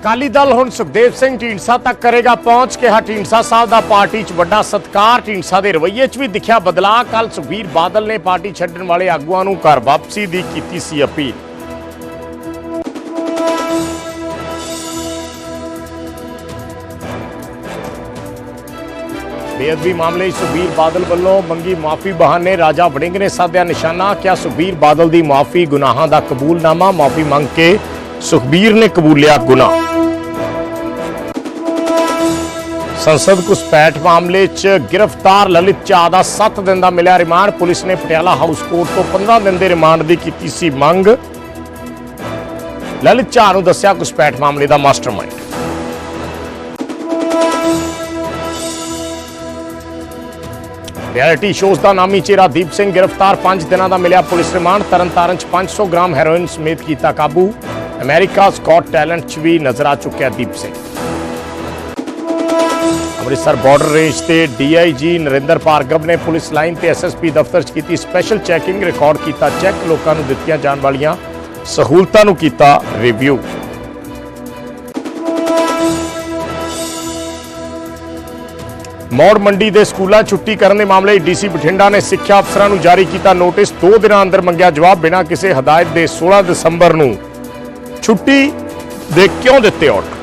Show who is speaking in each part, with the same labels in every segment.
Speaker 1: ਅਕਾਲੀ ਦਲ ਹੁਣ ਸੁਖਦੇਵ ਸਿੰਘ ਢੀਂਡਸਾ ਤੱਕ ਕਰੇਗਾ ਪਹੁੰਚ। ਕਿਹਾ ਢੀਂਡਸਾ ਸਾਹਿਬ ਦਾ ਪਾਰਟੀ 'ਚ ਵੱਡਾ ਸਤਕਾਰ। ਢੀਂਡਸਾ ਦੇ ਰਵੱਈਏ 'ਚ ਵੀ ਦਿਖਿਆ ਬਦਲਾਅ। ਕੱਲ ਸੁਖਬੀਰ ਬਾਦਲ ਨੇ ਪਾਰਟੀ ਛੱਡਣ ਵਾਲੇ ਆਗੂਆਂ ਨੂੰ ਘਰ ਵਾਪਸੀ ਦੀ ਕੀਤੀ ਸੀ ਅਪੀਲ। ਬੇਅਦਬੀ ਮਾਮਲੇ 'ਚ ਸੁਖਬੀਰ ਬਾਦਲ ਵੱਲੋਂ ਮੰਗੀ ਮਾਫੀ ਬਹਾਨੇ। ਰਾਜਾ ਵੜਿੰਗ ਨੇ ਸਾਧਿਆ ਨਿਸ਼ਾਨਾ। ਕਿਹਾ ਸੁਖਬੀਰ ਬਾਦਲ ਦੀ ਮਾਫੀ ਗੁਨਾਹਾਂ ਦਾ ਕਬੂਲਨਾਮਾ। ਮਾਫੀ ਮੰਗ ਕੇ ਸੁਖਬੀਰ ਨੇ ਕਬੂਲਿਆ ਗੁਨਾਹ। ਸੰਸਦ ਘੁਸਪੈਠ ਮਾਮਲੇ 'ਚ ਗ੍ਰਿਫਤਾਰ ਲਲਿਤ ਝਾ ਦਾ 7 ਦਿਨ ਦਾ ਮਿਲਿਆ ਰਿਮਾਂਡ। ਪੁਲਿਸ ਨੇ ਪਟਿਆਲਾ ਹਾਊਸ ਕੋਰਟ ਤੋਂ 15 ਦਿਨ ਦੇ ਰਿਮਾਂਡ ਦੀ ਕੀਤੀ ਸੀ ਮੰਗ। ਲਲਿਤ ਝਾ ਨੂੰ ਦੱਸਿਆ ਘੁਸਪੈਠ ਮਾਮਲੇ ਦਾ ਮਾਸਟਰਮਾਈਂਡ। ਰਿਐਲਿਟੀ ਸ਼ੋਜ਼ ਦਾ ਨਾਮੀ ਚਿਹਰਾ ਦੀਪ ਸਿੰਘ ਗ੍ਰਿਫਤਾਰ 5 ਦਿਨਾਂ ਦਾ ਮਿਲਿਆ ਪੁਲਿਸ ਰਿਮਾਂਡ। ਤਰਨਤਾਰਨ 'ਚ 500 ਗ੍ਰਾਮ ਹੈਰੋਇਨ ਸਮੇਤ ਕੀਤਾ ਕਾਬੂ। ਅਮਰੀਕਾ's ਗॉट ਟੈਲੈਂਟ 'ਚ ਵੀ ਨਜ਼ਰ ਆ ਚੁੱਕਿਆ ਦੀਪ ਸਿੰਘ। ਅੰਮ੍ਰਿਤਸਰ ਬਾਰਡਰ ਰੇਂਜ ਤੇ ਡੀਆਈਜੀ ਨਰਿੰਦਰ ਭਾਰਗਵ ਨੇ ਪੁਲਿਸ ਲਾਈਨ ਤੇ ਐਸਐਸਪੀ ਦਫ਼ਤਰ 'ਚ ਕੀਤੀ ਸਪੈਸ਼ਲ ਚੈਕਿੰਗ ਰਿਕਾਰਡ ਕੀਤਾ ਚੈੱਕ ਲੋਕਾਂ ਨੂੰ ਦਿੱਤੀਆਂ ਜਾਣ ਵਾਲੀਆਂ ਸਹੂਲਤਾਂ ਨੂੰ ਕੀਤਾ ਰਿਵਿਊ ਮੌੜ ਮੰਡੀ ਦੇ ਸਕੂਲਾਂ ਛੁੱਟੀ ਕਰਨ ਦੇ ਮਾਮਲੇ ਡੀਸੀ ਬਠਿੰਡਾ ਨੇ ਸਿੱਖਿਆ ਅਫਸਰਾਂ ਨੂੰ ਜਾਰੀ ਕੀਤਾ ਨੋਟਿਸ 2 ਦਿਨਾਂ ਅੰਦਰ ਮੰਗਿਆ ਜਵਾਬ ਬਿਨਾਂ ਕਿਸੇ ਹਦਾਇਤ ਦੇ 16 ਦਸੰਬਰ ਨੂੰ। ਛੁੱਟੀ ਦੇ ਕਿਉਂ ਦਿੱਤੇ ਆਰਡਰ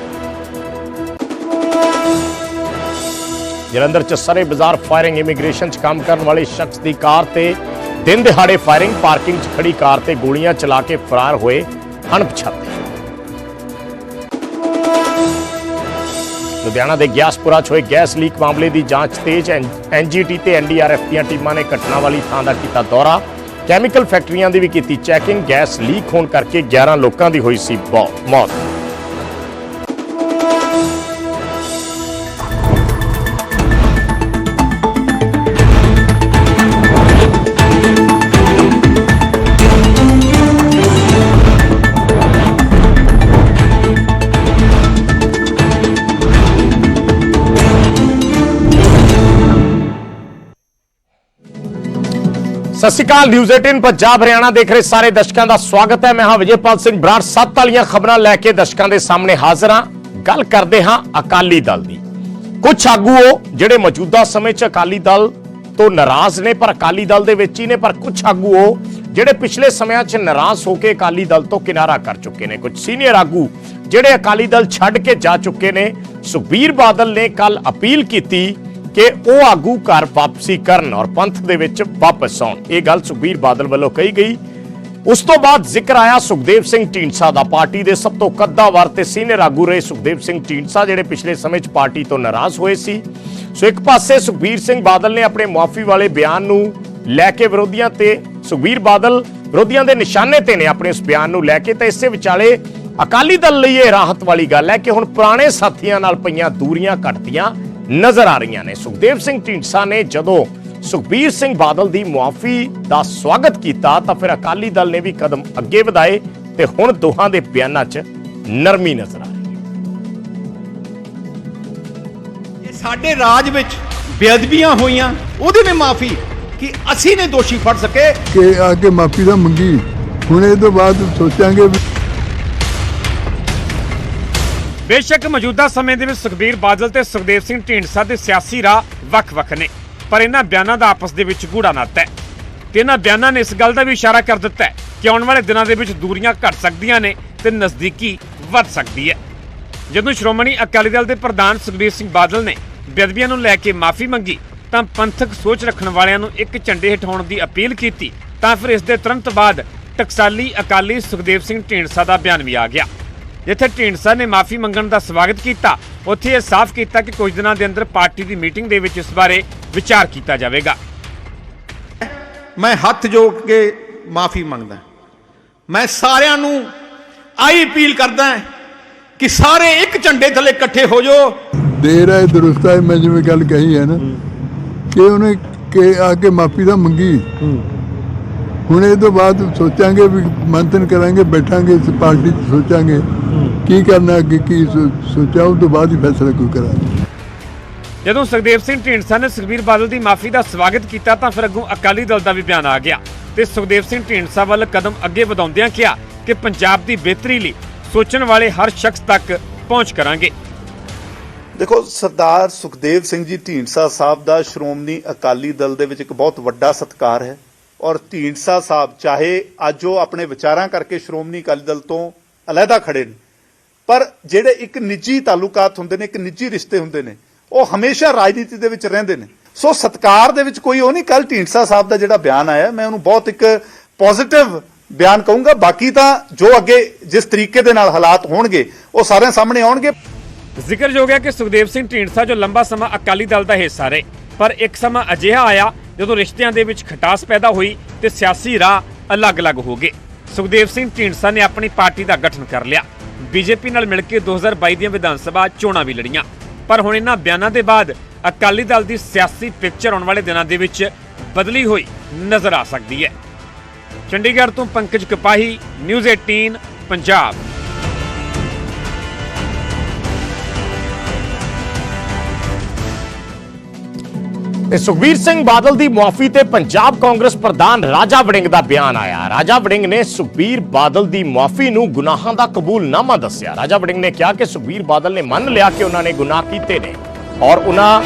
Speaker 1: ਜਲੰਧਰ ਚ ਸਰੇ ਬਾਜ਼ਾਰ ਫਾਇਰਿੰਗ, ਇਮੀਗ੍ਰੇਸ਼ਨ ਚ ਕੰਮ ਕਰਨ ਵਾਲੇ ਸ਼ਖਸ ਦੀ ਕਾਰ ਤੇ ਦਿਨ ਦਿਹਾੜੇ ਫਾਇਰਿੰਗ, ਪਾਰਕਿੰਗ ਚ ਖੜੀ ਕਾਰ ਤੇ ਗੋਲੀਆਂ ਚਲਾ ਕੇ ਫਰਾਰ ਹੋਏ ਅਣਪਛਾਤੇ। ਲੁਧਿਆਣਾ ਦੇ ਗਿਆਸਪੁਰਾ ਚ ਹੋਏ ਗੈਸ ਲੀਕ ਮਾਮਲੇ ਦੀ ਜਾਂਚ ਤੇਜ਼ ਐਨਜੀਟੀ ਤੇ ਐਨਡੀਆਰਐਫ ਦੀਆਂ ਟੀਮਾਂ ਨੇ ਘਟਨਾ ਵਾਲੀ ਥਾਂ ਦਾ ਕੀਤਾ ਦੌਰਾ। ਕੈਮੀਕਲ ਫੈਕਟਰੀਆਂ ਦੀ ਵੀ ਕੀਤੀ ਚੈਕਿੰਗ, ਗੈਸ ਲੀਕ ਹੋਣ ਕਰਕੇ 11 ਲੋਕਾਂ ਦੀ ਹੋਈ ਸੀ ਮੌ- ਮੌਤ। ਸਤਿ ਸ਼੍ਰੀ ਅਕਾਲ ਨਿਊਜ਼ 18 ਪੰਜਾਬ, ਹਰਿਆਣਾ ਦੇਖ ਰਹੇ ਸਾਰੇ ਦਰਸ਼ਕਾਂ ਦਾ ਸਵਾਗਤ ਹੈ। ਮੈਂ ਹਾਂ ਵਿਜੇਪਾਲ ਸਿੰਘ ਬਰਾੜ। ਸੱਤ ਵਾਲੀਆਂ ਖਬਰਾਂ ਲੈ ਕੇ ਦਰਸ਼ਕਾਂ ਦੇ ਸਾਹਮਣੇ ਹਾਜ਼ਰ ਹਾਂ। ਗੱਲ ਕਰਦੇ ਹਾਂ ਅਕਾਲੀ ਦਲ ਦੀ। ਕੁਝ ਆਗੂ ਉਹ ਜਿਹੜੇ ਮੌਜੂਦਾ ਸਮੇਂ 'ਚ ਅਕਾਲੀ ਦਲ ਤੋਂ ਨਾਰਾਜ਼ ਨੇ, ਪਰ ਅਕਾਲੀ ਦਲ ਦੇ ਵਿੱਚ ਹੀ ਨੇ, ਪਰ ਕੁਝ ਆਗੂ ਉਹ ਜਿਹੜੇ ਪਿਛਲੇ ਸਮਿਆਂ 'ਚ ਨਾਰਾਜ਼ ਹੋ ਕੇ ਅਕਾਲੀ ਦਲ ਤੋਂ ਕਿਨਾਰਾ ਕਰ ਚੁੱਕੇ ਨੇ। ਕੁਝ ਸੀਨੀਅਰ ਆਗੂ ਜਿਹੜੇ ਅਕਾਲੀ ਦਲ ਛੱਡ ਕੇ ਜਾ ਚੁੱਕੇ ਨੇ। ਸੁਖਬੀਰ ਬਾਦਲ ਨੇ ਕੱਲ ਅਪੀਲ ਕੀਤੀ ਕਿ ਉਹ ਆਗੂ ਘਰ ਵਾਪਸੀ ਕਰਨ ਔਰ ਪੰਥ ਦੇ ਵਿੱਚ ਵਾਪਸ ਆਉਣ। ਇਹ ਗੱਲ ਸੁਖਬੀਰ ਬਾਦਲ ਵੱਲੋਂ ਕਹੀ ਗਈ। ਉਸ ਤੋਂ ਬਾਅਦ ਜ਼ਿਕਰ ਆਇਆ ਸੁਖਦੇਵ ਸਿੰਘ ਢੀਂਡਸਾ ਦਾ ਪਾਰਟੀ ਦੇ ਸਭ ਤੋਂ ਕੱਦਾਵਰ ਤੇ ਸੀਨੀਅਰ ਆਗੂ ਰਹੇ ਸੁਖਦੇਵ ਸਿੰਘ ਢੀਂਡਸਾ, ਜਿਹੜੇ ਪਿਛਲੇ ਸਮੇਂ 'ਚ ਪਾਰਟੀ ਤੋਂ ਨਾਰਾਜ਼ ਹੋਏ ਸੀ। ਸੋ ਇੱਕ ਪਾਸੇ ਸੁਖਬੀਰ ਸਿੰਘ ਬਾਦਲ ਨੇ ਆਪਣੇ ਮੁਆਫੀ ਵਾਲੇ ਬਿਆਨ ਨੂੰ ਲੈ ਕੇ ਵਿਰੋਧੀਆਂ ਤੇ ਸੁਖਬੀਰ ਬਾਦਲ ਵਿਰੋਧੀਆਂ ਦੇ ਨਿਸ਼ਾਨੇ ਤੇ ਨੇ ਆਪਣੇ ਉਸ ਬਿਆਨ ਨੂੰ ਲੈ ਕੇ, ਤਾਂ ਇਸੇ ਵਿਚਾਲੇ ਅਕਾਲੀ ਦਲ ਲਈ ਇਹ ਰਾਹਤ ਵਾਲੀ ਗੱਲ ਹੈ ਕਿ ਹੁਣ ਪੁਰਾਣੇ ਸਾਥੀਆਂ ਨਾਲ ਪਈਆਂ ਦੂਰੀਆਂ ਘਟਦੀਆਂ। ਨਜ਼ਰ ਆ ਰਹੀਆਂ ਨੇ। ਸੁਖਦੇਵ ਸਿੰਘ ਢੀਂਡਸਾ ਨੇ ਜਦੋਂ ਸੁਖਬੀਰ ਸਿੰਘ ਬਾਦਲ ਦੀ ਮੁਆਫੀ ਦਾ ਸਵਾਗਤ ਕੀਤਾ ਤਾਂ ਫਿਰ ਅਕਾਲੀ ਦਲ ਨੇ ਵੀ ਕਦਮ ਅੱਗੇ ਵਧਾਏ ਤੇ ਹੁਣ ਦੋਹਾਂ ਦੇ ਬਿਆਨਾਂ 'ਚ ਨਰਮੀ ਨਜ਼ਰ ਆ ਰਹੀ ਹੈ।
Speaker 2: ਇਹ ਸਾਡੇ ਰਾਜ ਵਿੱਚ ਬੇਅਦਬੀਆਂ ਹੋਈਆਂ ਉਹਦੇ ਨੇ ਮਾਫੀ ਕਿ ਅਸੀਂ ਨੇ ਦੋਸ਼ੀ ਫੜ ਸਕੇ।
Speaker 3: ਕਿ ਆ ਕੇ ਮਾਫੀ ਦਾ ਮੰਗੀ। ਹੁਣ ਇਹ ਤੋਂ ਬਾਅਦ ਸੋਚਾਂਗੇ
Speaker 4: ਬੇਸ਼ੱਕ ਮੌਜੂਦਾ ਸਮੇਂ ਦੇ ਵਿੱਚ ਸੁਖਬੀਰ ਬਾਦਲ ਤੇ ਸੁਖਦੇਵ ਸਿੰਘ ਢੀਂਡਸਾ ਦੇ ਸਿਆਸੀ ਰਾਹ ਵੱਖ-ਵੱਖ ਨੇ, ਪਰ ਇਹਨਾਂ ਬਿਆਨਾਂ ਦਾ ਆਪਸ ਦੇ ਵਿੱਚ ਗੂੜਾ ਨਾਤਾ ਹੈ। ਤੇ ਇਹਨਾਂ ਬਿਆਨਾਂ ਨੇ ਇਸ ਗੱਲ ਦਾ ਵੀ ਇਸ਼ਾਰਾ ਕਰ ਦਿੱਤਾ ਹੈ ਕਿ ਆਉਣ ਵਾਲੇ ਦਿਨਾਂ ਦੇ ਵਿੱਚ ਦੂਰੀਆਂ ਘਟ ਸਕਦੀਆਂ ਨੇ ਤੇ ਨਜ਼ਦੀਕੀ ਵੱਧ ਸਕਦੀ ਹੈ। ਜਦੋਂ ਸ਼੍ਰੋਮਣੀ ਅਕਾਲੀ ਦਲ ਦੇ ਪ੍ਰਧਾਨ ਸੁਖਬੀਰ ਸਿੰਘ ਬਾਦਲ ਨੇ ਬੇਅਦਬੀਆਂ ਨੂੰ ਲੈ ਕੇ ਮਾਫੀ ਮੰਗੀ, ਤਾਂ ਪੰਥਕ ਸੋਚ ਰੱਖਣ ਵਾਲਿਆਂ ਨੂੰ ਇੱਕ ਝੰਡੇ ਹਟਾਉਣ ਦੀ ਅਪੀਲ ਕੀਤੀ, ਤਾਂ ਫਿਰ ਇਸ ਦੇ ਤੁਰੰਤ ਬਾਅਦ ਟਕਸਾਲੀ ਅਕਾਲੀ ਸੁਖਦੇਵ ਸਿੰਘ ਢੀਂਡਸਾ ਦਾ ਬਿਆਨ ਵੀ ਆ ਗਿਆ। ਜਿੱਥੇ ਢੀਂਡਸਾ ਨੇ ਮਾਫੀ ਮੰਗਣ ਦਾ ਸਵਾਗਤ ਕੀਤਾ ਉੱਥੇ ਇਹ ਸਾਫ਼ ਕੀਤਾ ਕਿ ਕੁਝ ਦਿਨਾਂ ਦੇ ਅੰਦਰ ਪਾਰਟੀ ਦੀ ਮੀਟਿੰਗ ਦੇ ਵਿੱਚ ਇਸ ਬਾਰੇ ਵਿਚਾਰ ਕੀਤਾ ਜਾਵੇਗਾ।
Speaker 2: ਮੈਂ ਹੱਥ ਜੋੜ ਕੇ ਮਾਫੀ ਮੰਗਦਾ ਮੈਂ ਸਾਰਿਆਂ ਨੂੰ ਆਈ ਅਪੀਲ ਕਰਦਾ ਕਿ ਸਾਰੇ ਇੱਕ ਝੰਡੇ ਥੱਲੇ ਇਕੱਠੇ ਹੋ ਜਾਓ।
Speaker 3: ਦੇਰ ਹੈ ਦਰੁਸਤ ਹੈ ਮੈਂ ਜਿਵੇਂ ਗੱਲ ਕਹੀ ਹੈ ਨਾ ਕਿ ਉਹਨੇ ਕਿ ਆ ਕੇ ਮਾਫੀ ਦਾ ਮੰਗੀ। ਹੁਣ ਇਹ ਤੋਂ ਬਾਅਦ ਸੋਚਾਂਗੇ ਵੀ ਮੰਥਨ ਕਰਾਂਗੇ ਬੈਠਾਂਗੇ ਇਸ ਪਾਰਟੀ 'ਚ ਸੋਚਾਂਗੇ ਕੀ ਕਰਨਾ ਅੱਗੇ ਕੀ ਸੋਚਿਆ ਉਸ ਤੋਂ ਬਾਅਦ ਹੀ ਫੈਸਲਾ ਕੋਈ ਕਰਾਂਗੇ।
Speaker 4: ਜਦੋਂ ਸੁਖਦੇਵ ਸਿੰਘ ਢੀਂਡਸਾ ਨੇ ਸੁਖਬੀਰ ਬਾਦਲ ਦੀ ਮਾਫੀ ਦਾ ਸਵਾਗਤ ਕੀਤਾ ਤਾਂ ਫਿਰ ਅੱਗੋਂ ਅਕਾਲੀ ਦਲ ਦਾ ਵੀ ਬਿਆਨ ਆ ਗਿਆ ਤੇ ਸੁਖਦੇਵ ਸਿੰਘ ਢੀਂਡਸਾ ਵੱਲ ਕਦਮ ਅੱਗੇ ਵਧਾਉਂਦਿਆਂ ਕਿਹਾ ਕਿ ਪੰਜਾਬ ਦੀ ਬਿਹਤਰੀ ਲਈ ਸੋਚਣ ਵਾਲੇ ਹਰ ਸ਼ਖਸ ਤੱਕ ਪਹੁੰਚ ਕਰਾਂਗੇ।
Speaker 5: ਦੇਖੋ ਸਰਦਾਰ ਸੁਖਦੇਵ ਸਿੰਘ ਜੀ ਢੀਂਡਸਾ ਸਾਹਿਬ ਦਾ ਸ਼੍ਰੋਮਣੀ ਅਕਾਲੀ ਦਲ ਦੇ ਵਿੱਚ ਇੱਕ ਬਹੁਤ ਵੱਡਾ ਸਤਿਕਾਰ ਹੈ। ਔਰ ਢੀਂਡਸਾ ਸਾਹਿਬ, ਚਾਹੇ ਅੱਜ ਉਹ ਆਪਣੇ ਵਿਚਾਰਾਂ ਕਰਕੇ ਸ਼੍ਰੋਮਣੀ ਅਕਾਲੀ ਦਲ ਤੋਂ ਅਲੱਗਾ ਖੜੇ ਨੇ, ਪਰ ਜਿਹੜੇ ਇੱਕ ਨਿੱਜੀ ਤਾਲੁਕਾਤ ਹੁੰਦੇ ਨੇ, ਇੱਕ ਨਿੱਜੀ ਰਿਸ਼ਤੇ ਹੁੰਦੇ ਨੇ, ਉਹ ਹਮੇਸ਼ਾ ਰਾਜਨੀਤੀ ਦੇ ਵਿੱਚ ਰਹਿੰਦੇ ਨੇ। ਸੋ ਸਤਕਾਰ ਦੇ ਵਿੱਚ ਕੋਈ ਉਹ ਨਹੀਂ ਕੱਲ ਢੀਂਡਸਾ ਸਾਹਿਬ ਦਾ ਜਿਹੜਾ ਬਿਆਨ ਆਇਆ, ਮੈਂ ਉਹਨੂੰ ਬਹੁਤ ਇੱਕ ਪੋਜ਼ਿਟਿਵ ਬਿਆਨ ਕਹੂੰਗਾ। ਬਾਕੀ ਤਾਂ ਜੋ ਅੱਗੇ ਜਿਸ ਤਰੀਕੇ ਦੇ ਨਾਲ ਹਾਲਾਤ ਹੋਣਗੇ, ਉਹ ਸਾਰਿਆਂ ਸਾਹਮਣੇ ਆਉਣਗੇ।
Speaker 4: ਜ਼ਿਕਰਯੋਗ ਹੈ ਕਿ ਸੁਖਦੇਵ ਸਿੰਘ ਢੀਂਡਸਾ ਜੋ ਲੰਬਾ ਸਮਾਂ ਅਕਾਲੀ ਦਲ ਦਾ ਹਿੱਸਾ ਰਹੇ, ਪਰ ਇੱਕ ਸਮਾਂ ਅਜਿਹਾ ਆਇਆ ਜਦੋਂ ਰਿਸ਼ਤਿਆਂ ਦੇ ਵਿੱਚ ਖਟਾਸ ਪੈਦਾ ਹੋਈ ਤੇ ਸਿਆਸੀ ਰਾਹ ਅਲੱਗ-ਅਲੱਗ ਹੋ ਗਏ। ਸੁਖਦੇਵ ਸਿੰਘ ਢੀਂਡਸਾ ਨੇ ਆਪਣੀ ਪਾਰਟੀ ਦਾ ਗਠਨ ਕਰ ਲਿਆ। ਬੀਜੇਪੀ ਨਾਲ ਮਿਲ ਕੇ 2022 ਦੀਆਂ ਵਿਧਾਨ ਸਭਾ ਚੋਣਾਂ ਵੀ ਲੜੀਆਂ। ਪਰ ਹੁਣ ਇਹਨਾਂ ਬਿਆਨਾਂ ਦੇ ਬਾਅਦ ਅਕਾਲੀ ਦਲ ਦੀ ਸਿਆਸੀ ਪਿਕਚਰ ਆਉਣ ਵਾਲੇ ਦਿਨਾਂ ਦੇ ਵਿੱਚ ਬਦਲੀ ਹੋਈ ਨਜ਼ਰ ਆ ਸਕਦੀ ਹੈ। ਚੰਡੀਗੜ੍ਹ ਤੋਂ ਪੰਕਜ ਕਪਾਹੀ, ਨਿਊਜ਼ 18 ਪੰਜਾਬ।
Speaker 1: ਤੇ ਸੁਖਬੀਰ ਸਿੰਘ ਬਾਦਲ ਦੀ ਮੁਆਫੀ ਤੇ ਪੰਜਾਬ ਕਾਂਗਰਸ ਪ੍ਰਧਾਨ ਰਾਜਾ ਵੜਿੰਗ ਦਾ ਬਿਆਨ ਆਇਆ। ਰਾਜਾ ਵੜਿੰਗ ਨੇ ਸੁਖਬੀਰ ਬਾਦਲ ਦੀ ਮੁਆਫੀ ਨੂੰ ਗੁਨਾਹਾਂ ਦਾ ਕਬੂਲਨਾਮਾ ਦੱਸਿਆ। ਰਾਜਾ ਵੜਿੰਗ ਨੇ ਕਿਹਾ ਕਿ ਸੁਖਬੀਰ ਬਾਦਲ ਨੇ ਮੰਨ ਲਿਆ ਕਿ ਉਹਨਾਂ ਨੇ ਗੁਨਾਹ ਕੀਤੇ ਨੇ ਔਰ ਉਹਨਾਂ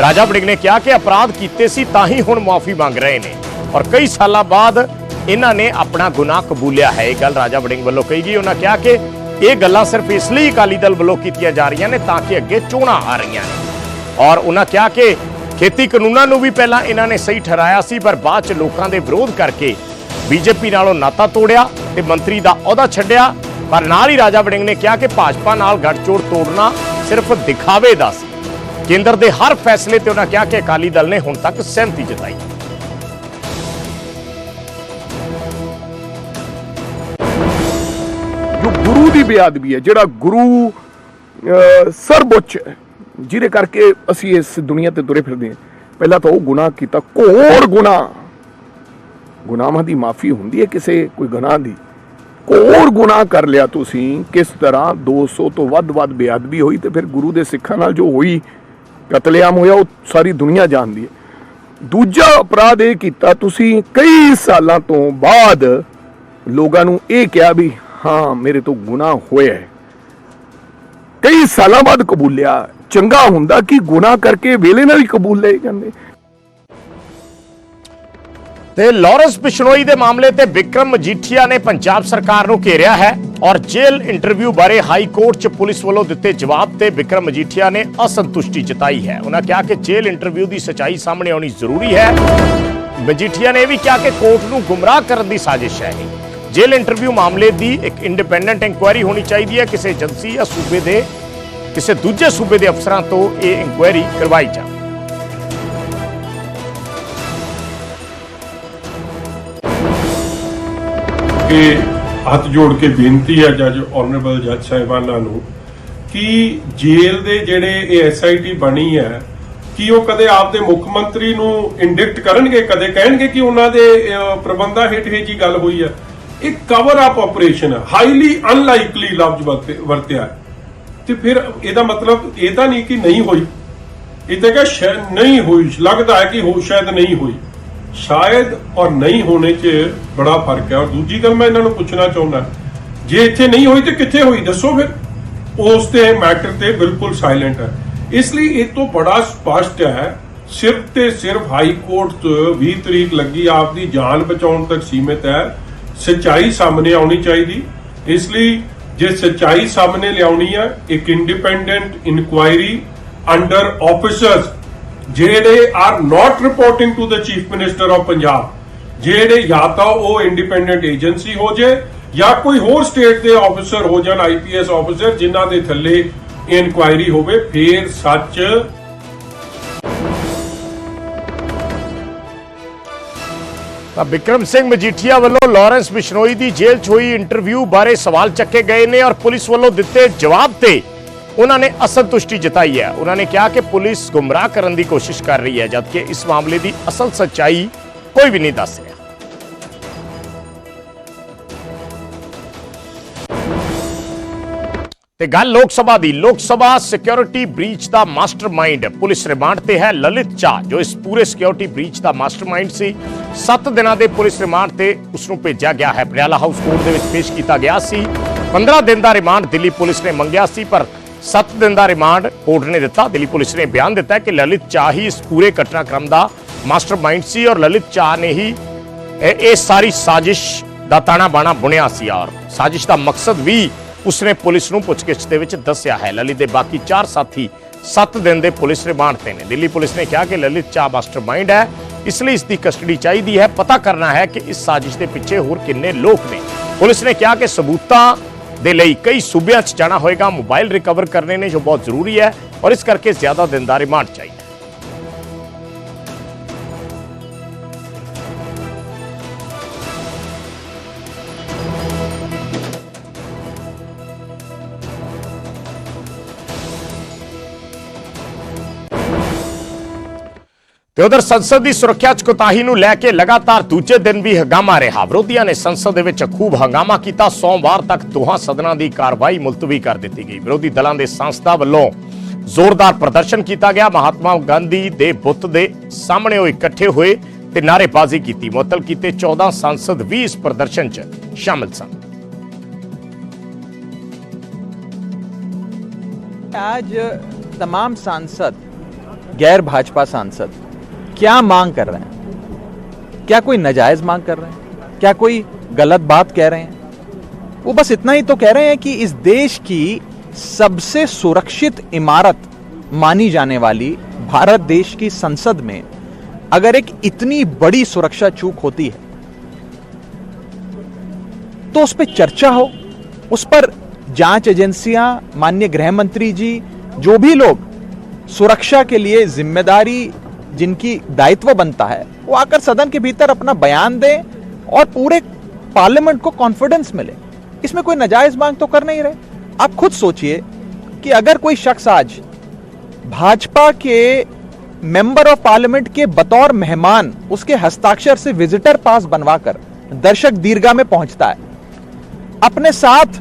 Speaker 1: ਰਾਜਾ ਵੜਿੰਗ ਨੇ ਕਿਹਾ ਕਿ ਅਪਰਾਧ ਕੀਤੇ ਸੀ ਤਾਂ ਹੀ ਹੁਣ ਮੁਆਫੀ ਮੰਗ ਰਹੇ ਨੇ ਔਰ ਕਈ ਸਾਲਾਂ ਬਾਅਦ ਇਹਨਾਂ ਨੇ ਆਪਣਾ ਗੁਨਾਹ ਕਬੂਲਿਆ ਹੈ। ਇਹ ਗੱਲ ਰਾਜਾ ਵੜਿੰਗ ਵੱਲੋਂ ਕਹੀ ਗਈ। ਉਹਨਾਂ ਕਿਹਾ ਕਿ ਇਹ ਗੱਲਾਂ ਸਿਰਫ ਇਸ ਲਈ ਅਕਾਲੀ ਦਲ ਵੱਲੋਂ ਕੀਤੀਆਂ ਜਾ ਰਹੀਆਂ ਨੇ ਤਾਂ ਕਿ ਅੱਗੇ ਚੋਣਾਂ ਆ ਰਹੀਆਂ ਨੇ। ਔਰ ਉਹਨਾਂ ਕਿਹਾ ਕਿ ਖੇਤੀ ਕਾਨੂੰਨਾਂ ਨੂੰ ਵੀ ਪਹਿਲਾਂ ਇਹਨਾਂ ਨੇ ਸਹੀ ਠਹਿਰਾਇਆ ਸੀ ਪਰ ਬਾਅਦ ਚ ਲੋਕਾਂ ਦੇ ਵਿਰੋਧ ਕਰਕੇ ਬੀਜੇਪੀ ਨਾਲੋਂ ਨਾਤਾ ਤੋੜਿਆ ਤੇ ਮੰਤਰੀ ਦਾ ਅਹੁਦਾ ਛੱਡਿਆ। ਪਰ ਨਾਲ ਹੀ ਰਾਜਾ ਵੜਿੰਗ ਨੇ ਕਿਹਾ ਕਿ ਭਾਜਪਾ ਨਾਲ ਗੱਠਜੋੜ ਤੋੜਨਾ ਸਿਰਫ ਦਿਖਾਵੇ ਦਾ ਸੀ। ਕੇਂਦਰ ਦੇ ਹਰ ਫੈਸਲੇ ਤੇ ਉਹਨਾਂ ਕਿਹਾ ਕਿ ਅਕਾਲੀ ਦਲ ਨੇ ਹੁਣ ਤੱਕ ਸਹਿਮਤੀ ਜਤਾਈ।
Speaker 6: ਜੋ ਗੁਰੂ ਦੀ ਬੇਅਦਬੀ ਹੈ ਜਿਹੜਾ ਗੁਰੂ ਅਹ, ਹੈ ਜਿਹਦੇ ਕਰਕੇ ਅਸੀਂ ਇਸ ਦੁਨੀਆ ਤੇ ਤੁਰੇ ਫਿਰਦੇ ਹਾਂ। ਪਹਿਲਾਂ ਤਾਂ ਉਹ ਗੁਨਾਹ ਕੀਤਾ ਘੋਰ ਗੁਨਾਹ। ਗੁਨਾਹਾਂ ਦੀ ਮਾਫੀ ਹੁੰਦੀ ਹੈ ਕਿਸੇ ਕੋਈ ਗੁਨਾਹ ਦੀ। ਘੋਰ ਗੁਨਾਹ ਕਰ ਲਿਆ ਤੁਸੀਂ, ਕਿਸ ਤਰ੍ਹਾਂ 200 ਤੋਂ ਵੱਧ ਵੱਧ ਬੇਅਦਬੀ ਹੋਈ ਤੇ ਫਿਰ ਗੁਰੂ ਦੇ ਸਿੱਖਾਂ ਨਾਲ ਜੋ ਹੋਈ, ਕਤਲੇਆਮ ਹੋਇਆ, ਉਹ ਸਾਰੀ ਦੁਨੀਆ ਜਾਣਦੀ ਹੈ। ਦੂਜਾ ਅਪਰਾਧ ਇਹ ਕੀਤਾ ਤੁਸੀਂ, ਕਈ ਸਾਲਾਂ ਤੋਂ ਬਾਅਦ ਲੋਕਾਂ ਨੂੰ ਇਹ ਕਿਹਾ ਵੀ, ਹਾਂ, ਮੇਰੇ ਤੋਂ ਗੁਨਾਹ ਹੋਇਆ ਕਈ ਸਾਲਾਂ ਬਾਅਦ ਕਬੂਲਿਆ ਚੰਗਾ ਹੁੰਦਾ ਕਿ ਗੁਨਾਹ ਕਰਕੇ ਵੇਲੇ ਨਾਲ ਹੀ ਕਬੂਲ ਲਏ ਜਾਂਦੇ।
Speaker 1: ਤੇ ਲਾਰੈਂਸ ਬਿਸ਼ਨੋਈ ਦੇ ਮਾਮਲੇ ਤੇ ਵਿਕਰਮ ਮਜੀਠੀਆ ਨੇ ਪੰਜਾਬ ਸਰਕਾਰ ਨੂੰ ਘੇਰਿਆ ਹੈ ਔਰ ਜੇਲ੍ਹ ਇੰਟਰਵਿਊ ਬਾਰੇ ਹਾਈ ਕੋਰਟ 'ਚ ਪੁਲਿਸ ਵੱਲੋਂ ਦਿੱਤੇ ਜਵਾਬ ਤੇ ਵਿਕਰਮ ਮਜੀਠੀਆ ਨੇ ਅਸੰਤੁਸ਼ਟੀ ਜਤਾਈ ਹੈ। ਉਹਨਾਂ ਕਿਹਾ ਕਿ ਜੇਲ੍ਹ ਇੰਟਰਵਿਊ ਦੀ ਸਚਾਈ ਸਾਹਮਣੇ ਆਉਣੀ ਜ਼ਰੂਰੀ ਹੈ। ਮਜੀਠੀਆ ਨੇ ਇਹ ਵੀ ਕਿਹਾ ਕਿ ਕੋਰਟ ਨੂੰ ਗੁੰਮਰਾਹ ਕਰਨ ਦੀ ਸਾਜ਼ਿਸ਼ ਹੈ ਇਹ। ਜੇਲ੍ਹ ਇੰਟਰਵਿਊ ਮਾਮਲੇ ਦੀ ਇੱਕ ਇੰਡੀਪੈਂਡੈਂਟ ਇਨਕੁਆਇਰੀ ਹੋਣੀ ਚਾਹੀਦੀ ਹੈ। ਕਿਸੇ ਏਜੰਸੀ ਜਾਂ ਸੂਬੇ ਦੇ ਕਿਸੇ ਦੂਜੇ ਸੂਬੇ ਦੇ ਅਫਸਰਾਂ ਤੋਂ ਇਹ ਇਨਕੁਆਇਰੀ ਕਰਵਾਈ ਜਾਵੇ
Speaker 7: ਕਿ ਹੱਥ ਜੋੜ ਕੇ ਬੇਨਤੀ ਹੈ ਜੱਜ ਆਨਰੇਬਲ ਜੱਜ ਸਾਹਿਬਾਨਾਂ ਨੂੰ ਕਿ ਜੇਲ੍ਹ ਦੇ ਜਿਹੜੇ ਇਹ ਐਸਆਈਟੀ ਬਣੀ ਹੈ ਕਿ ਉਹ ਕਦੇ ਆਪਦੇ ਮੁੱਖ ਮੰਤਰੀ ਨੂੰ ਇੰਡਿਕਟ ਕਰਨਗੇ ਕਦੇ ਕਹਿਣਗੇ ਕਿ ਉਹਨਾਂ ਦੇ ਅਹ, ਪ੍ਰਬੰਧਾਂ ਹੇਠ ਇਹ ਜੀ ਗੱਲ ਹੋਈ ਹੈ। ਇਹ ਕਵਰ ਅਪ ਆਪਰੇਸ਼ਨ ਹੈ ਹਾਈਲੀ ਅਨਲਾਈਕਲੀ ਲਫ਼ਜ਼ ਵਰਤਿਆ ਤੇ ਫਿਰ ਇਹਦਾ ਮਤਲਬ ਇਹ ਤਾਂ ਨਹੀਂ ਕਿ ਨਹੀਂ ਹੋਈ। ਇਹ ਤਾਂ ਕਿ ਨਹੀਂ ਹੋਈ। ਲੱਗਦਾ ਹੈ ਕਿ ਹੋ ਸ਼ਾਇਦ ਨਹੀਂ ਹੋਈ। ਸ਼ਾਇਦ ਔਰ ਨਹੀਂ ਹੋਣੇ 'ਚ ਬੜਾ ਫ਼ਰਕ ਹੈ। ਔਰ ਦੂਜੀ ਗੱਲ ਮੈਂ ਇਹਨਾਂ ਨੂੰ ਪੁੱਛਣਾ ਚਾਹੁੰਦਾ ਜੇ ਇੱਥੇ ਨਹੀਂ ਹੋਈ ਤੇ ਕਿੱਥੇ ਹੋਈ? ਦੱਸੋ ਫਿਰ। ਉਸ ਤੇ ਮੈਟਰ ਤੇ ਬਿਲਕੁਲ ਸਾਇਲੈਂਟ ਹੈ। ਇਸ ਲਈ ਇਹ ਤੋਂ ਬੜਾ ਸਪਸ਼ਟ ਹੈ, ਸਿਰਫ ਤੇ ਸਿਰਫ ਹਾਈ ਕੋਰਟ 'ਚ 20 ਤਰੀਕ ਲੱਗੀ। ਆਪ ਦੀ ਜਾਨ ਬਚਾਉਣ ਤੱਕ ਸੀਮਿਤ ਹੈ। ਸੱਚਾਈ ਸਾਹਮਣੇ ਆਉਣੀ ਚਾਹੀਦੀ। ਇਸ ਲਈ ਜੇ ਸੱਚਾਈ ਸਾਹਮਣੇ ਲਿਆਉਣੀ ਹੈ, ਇੱਕ ਇੰਡੀਪੈਂਡੈਂਟ ਇਨਕੁਆਇਰੀ ਅੰਡਰ ਆਫੀਸਰਸ ਜਿਹੜੇ are not reporting to the chief minister of Punjab ਜਿਹੜੇ ਜਾਂ ਤਾਂ ਉਹ ਇੰਡੀਪੈਂਡੈਂਟ ਏਜੰਸੀ ਹੋ ਜੇ, ਜਾਂ ਕੋਈ ਹੋਰ ਸਟੇਟ ਦੇ ਆਫੀਸਰ ਹੋ ਜਾਣ ਆਈਪੀਐਸ ਆਫੀਸਰ ਜਿਨ੍ਹਾਂ ਦੇ ਥੱਲੇ ਇਨਕੁਆਇਰੀ ਹੋਵੇ, ਫੇਰ ਸੱਚ
Speaker 1: ਤਾਂ ਵਿਕਰਮ ਸਿੰਘ ਮਜੀਠੀਆ ਵੱਲੋਂ ਲਾਰੈਂਸ ਬਿਸ਼ਨੋਈ ਦੀ ਜੇਲ੍ਹ 'ਚ ਹੋਈ ਇੰਟਰਵਿਊ ਬਾਰੇ ਸਵਾਲ ਚੱਕੇ ਗਏ ਨੇ ਔਰ ਪੁਲਿਸ ਵੱਲੋਂ ਦਿੱਤੇ ਜਵਾਬ ਤੇ ਉਹਨਾਂ ਨੇ ਅਸੰਤੁਸ਼ਟੀ ਜਤਾਈ ਹੈ। ਉਹਨਾਂ ਨੇ ਕਿਹਾ ਕਿ ਪੁਲਿਸ ਗੁੰਮਰਾਹ ਕਰਨ ਦੀ ਕੋਸ਼ਿਸ਼ ਕਰ ਰਹੀ ਹੈ, ਜਦਕਿ ਇਸ ਮਾਮਲੇ ਦੀ ਅਸਲ ਸੱਚਾਈ ਕੋਈ ਵੀ ਨਹੀਂ ਦੱਸ ਰਿਹਾ। ਤੇ ਗੱਲ ਲੋਕ ਸਭਾ ਦੀ, ਲੋਕ ਸਭਾ ਸਿਕਿਉਰਿਟੀ ਬ੍ਰੀਚ ਦਾ ਮਾਸਟਰਮਾਈਂਡ ਪੁਲਿਸ ਰਿਮਾਂਡ ਤੇ ਹੈ ਲਲਿਤ ਚਾ ਜੋ ਇਸ ਪੂਰੇ ਸਿਕਿਉਰਿਟੀ ਬ੍ਰੀਚ ਦਾ ਮਾਸਟਰਮਾਈਂਡ ਸੀ। 7 ਦਿਨਾਂ ਦੇ ਪੁਲਿਸ ਰਿਮਾਂਡ ਤੇ ਉਸ ਨੂੰ ਭੇਜਿਆ ਗਿਆ ਹੈ। ਪਟਿਆਲਾ ਹਾਊਸ ਕੋਰਟ ਦੇ ਵਿੱਚ ਪੇਸ਼ ਕੀਤਾ ਗਿਆ ਸੀ। 15 ਦਿਨ ਦਾ ਰਿਮਾਂਡ ਦਿੱਲੀ ਪੁਲਿਸ ਨੇ ਮੰਗਿਆ ਸੀ, ਪਰ 7 ਦਿਨ ਦਾ ਰਿਮਾਂਡ ਕੋਰਟ ਨੇ ਦਿੱਤਾ। ਦਿੱਲੀ ਪੁਲਿਸ ਨੇ ਬਿਆਨ ਦਿੱਤਾ ਕਿ ਲਲਿਤ ਚਾਹ ਹੀ ਇਸ ਪੂਰੇ ਘਟਨਾਕ੍ਰਮ ਦਾ ਮਾਸਟਰਮਾਈਂਡ ਸੀ ਔਰ ਲਲਿਤ ਚਾਹ ਨੇ ਹੀ ਇਹ ਇਹ ਸਾਰੀ ਸਾਜ਼ਿਸ਼ ਦਾ ਤਾਣਾ ਬਾਣਾ ਬੁਣਿਆ ਸੀ ਔਰ ਸਾਜ਼ਿਸ਼ ਦਾ ਮਕਸਦ ਵੀ ਉਸਨੇ ਪੁਲਿਸ ਨੂੰ ਪੁੱਛਗਿੱਛ ਦੇ ਵਿੱਚ ਦੱਸਿਆ ਹੈ। ਲਲਿਤ ਦੇ ਬਾਕੀ ਚਾਰ ਸਾਥੀ 7 ਦਿਨ ਦੇ ਪੁਲਿਸ ਰਿਮਾਂਡ ਤੇ ਨੇ। ਦਿੱਲੀ ਪੁਲਿਸ ਨੇ ਕਿਹਾ ਕਿ ਲਲਿਤ ਚਾਹ ਮਾਸਟਰਮਾਈਂਡ ਹੈ। ਇਸ ਲਈ ਇਸ ਦੀ ਕਸਟਡੀ ਚਾਹੀਦੀ ਹੈ। ਪਤਾ ਕਰਨਾ ਹੈ ਕਿ ਇਸ ਸਾਜ਼ਿਸ਼ ਦੇ ਪਿੱਛੇ ਹੋਰ ਕਿੰਨੇ ਲੋਕ ਨੇ। ਪੁਲਿਸ ਨੇ ਕਿਹਾ ਕਿ ਸਬੂਤਾਂ ਦੇ ਲਈ ਕਈ ਸੂਬਿਆਂ 'ਚ ਜਾਣਾ ਹੋਏਗਾ। ਮੋਬਾਈਲ ਰਿਕਵਰ ਕਰਨੇ ਨੇ, ਜੋ ਬਹੁਤ ਜ਼ਰੂਰੀ ਹੈ। ਔਰ ਇਸ ਕਰਕੇ ਜ਼ਿਆਦਾ ਦਿਨ ਦਾ ਰਿਮਾਂਡ ਚਾਹੀਦਾ। ਉਧਰ ਸੰਸਦ ਦੀ ਸੁਰੱਖਿਆ ਚ ਕੋਤਾਹੀ ਨੂੰ ਲੈ ਕੇ ਲਗਾਤਾਰ ਦੂਜੇ ਦਿਨ ਵੀ ਹੰਗਾਮਾ ਰਿਹਾ ਵਿਰੋਧੀਆਂ ਨੇ ਸੰਸਦ ਦੇ ਵਿੱਚ ਖੂਬ ਹੰਗਾਮਾ ਕੀਤਾ ਸੋਮਵਾਰ ਤੱਕ ਦੋਹਾਂ ਸਦਨਾਂ ਦੀ ਕਾਰਵਾਈ ਮੁਲਤਵੀ ਕਰ ਦਿੱਤੀ ਗਈ ਵਿਰੋਧੀ ਦਲਾਂ ਦੇ ਸੰਸਦਾਂ ਵੱਲੋਂ ਜ਼ੋਰਦਾਰ ਪ੍ਰਦਰਸ਼ਨ ਕੀਤਾ ਗਿਆ ਮਹਾਤਮਾ ਗਾਂਧੀ ਦੇ ਬੁੱਤ ਦੇ ਸਾਹਮਣੇ ਉਹ ਇਕੱਠੇ ਹੋਏ ਤੇ ਨਾਅਰੇਬਾਜ਼ੀ ਕੀਤੀ ਮੁਅੱਤਲ ਕੀਤੇ 14 ਸੰਸਦ ਵੀ ਇਸ ਪ੍ਰਦਰਸ਼ਨ 'ਚ ਸ਼ਾਮਲ ਸਨ
Speaker 8: आज तमाम सांसद गैर भाजपा सांसद क्या मांग कर रहे हैं? क्या कोई नाजायज मांग कर रहे हैं? क्या कोई गलत बात कह रहे हैं? वो बस इतना ही तो कह रहे हैं कि इस देश की सबसे सुरक्षित इमारत मानी जाने वाली भारत देश की संसद में अगर एक इतनी बड़ी सुरक्षा चूक होती है तो उस पर चर्चा हो। उस पर जाँच एजेंसियाँ, माननीय गृह मंत्री जी, जो भी लोग सुरक्षा के लिए ज़िम्मेदारी जिनकी दायित्व बनता है, वो आकर सदन के भीतर अपना बयान दें और पूरे पार्लियामेंट को कॉन्फिडेंस मिले। इसमें कोई नाजायज मांग तो कर नहीं रहे। आप खुद सोचिए कि अगर कोई शख्स आज भाजपा के मेंबर ऑफ़ पार्लियामेंट के बतौर मेहमान उसके हस्ताक्षर से विजिटर पास बनवाकर दर्शक दीर्घा में पहुँचता है, अपने साथ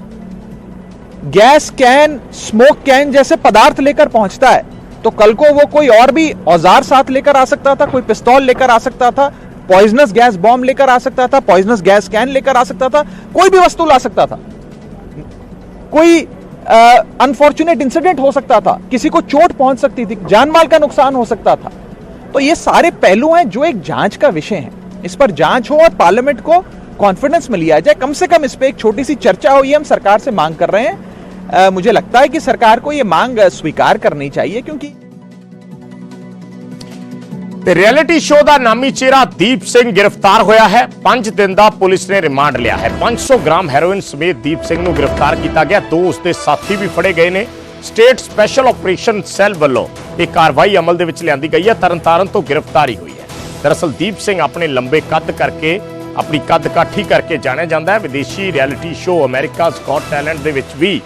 Speaker 8: गैस कैन स्मोक कैन जैसे पदार्थ लेकर पहुँचता है तो कल को वो कोई और भी औज़ार साथ लेकर आ सकता था, कोई पिस्तौल लेकर आ सकता था पॉइजनस गैस बॉम्ब लेकर आ सकता था पॉइजनस गैस कैन लेकर आ सकता था, कोई भी वस्तु ला सकता था। कोई अनफॉर्चुनेट इंसिडेंट हो सकता था, किसी को चोट पहुँच सकती थी जान माल का नुकसान हो सकता था। तो ये सारे पहलू हैं जो एक जाँच का विषय है। इस पर जाँच हो और पार्लियामेंट को कॉन्फिडेंस में लिया जाए। कम से कम इस पर एक छोटी सी चर्चा हो, ये हम सरकार से मांग कर रहे हैं। मुझे लगता है कि सरकार को ये मांग स्वीकार करनी चाहिए क्योंकि
Speaker 1: ਤੇ ਰਿਐਲਿਟੀ ਸ਼ੋਅ ਦਾ ਨਾਮੀ ਚਿਹਰਾ ਦੀਪ ਸਿੰਘ ਗ੍ਰਿਫਤਾਰ ਹੋਇਆ ਹੈ 5 ਦਿਨ ਦਾ ਪੁਲਿਸ ਨੇ ਰਿਮਾਂਡ ਲਿਆ ਹੈ 500 ਗ੍ਰਾਮ ਹੈਰੋਇਨ ਸਮੇਤ ਦੀਪ ਸਿੰਘ ਨੂੰ ਗ੍ਰਿਫਤਾਰ ਕੀਤਾ ਗਿਆ ਦੋ ਉਸ ਦੇ ਸਾਥੀ ਵੀ ਫੜੇ ਗਏ ਨੇ ਸਟੇਟ ਸਪੈਸ਼ਲ ਆਪਰੇਸ਼ਨ ਸੈੱਲ ਵੱਲੋਂ ਇਹ ਕਾਰਵਾਈ ਅਮਲ ਦੇ ਵਿੱਚ ਲਿਆਂਦੀ ਗਈ ਹੈ ਤਰਨਤਾਰਨ ਤੋਂ ਗ੍ਰਿਫਤਾਰੀ ਹੋਈ ਹੈ ਦਰਅਸਲ ਦੀਪ ਸਿੰਘ ਆਪਣੇ ਲੰਬੇ ਕੱਦ ਕਰਕੇ ਆਪਣੀ ਕੱਦ ਕਾਠੀ ਕਰਕੇ ਜਾਣਿਆ ਜਾਂਦਾ ਹੈ ਵਿਦੇਸ਼ੀ reality show America's got talent ਦੇ ਵਿੱਚ ਵੀ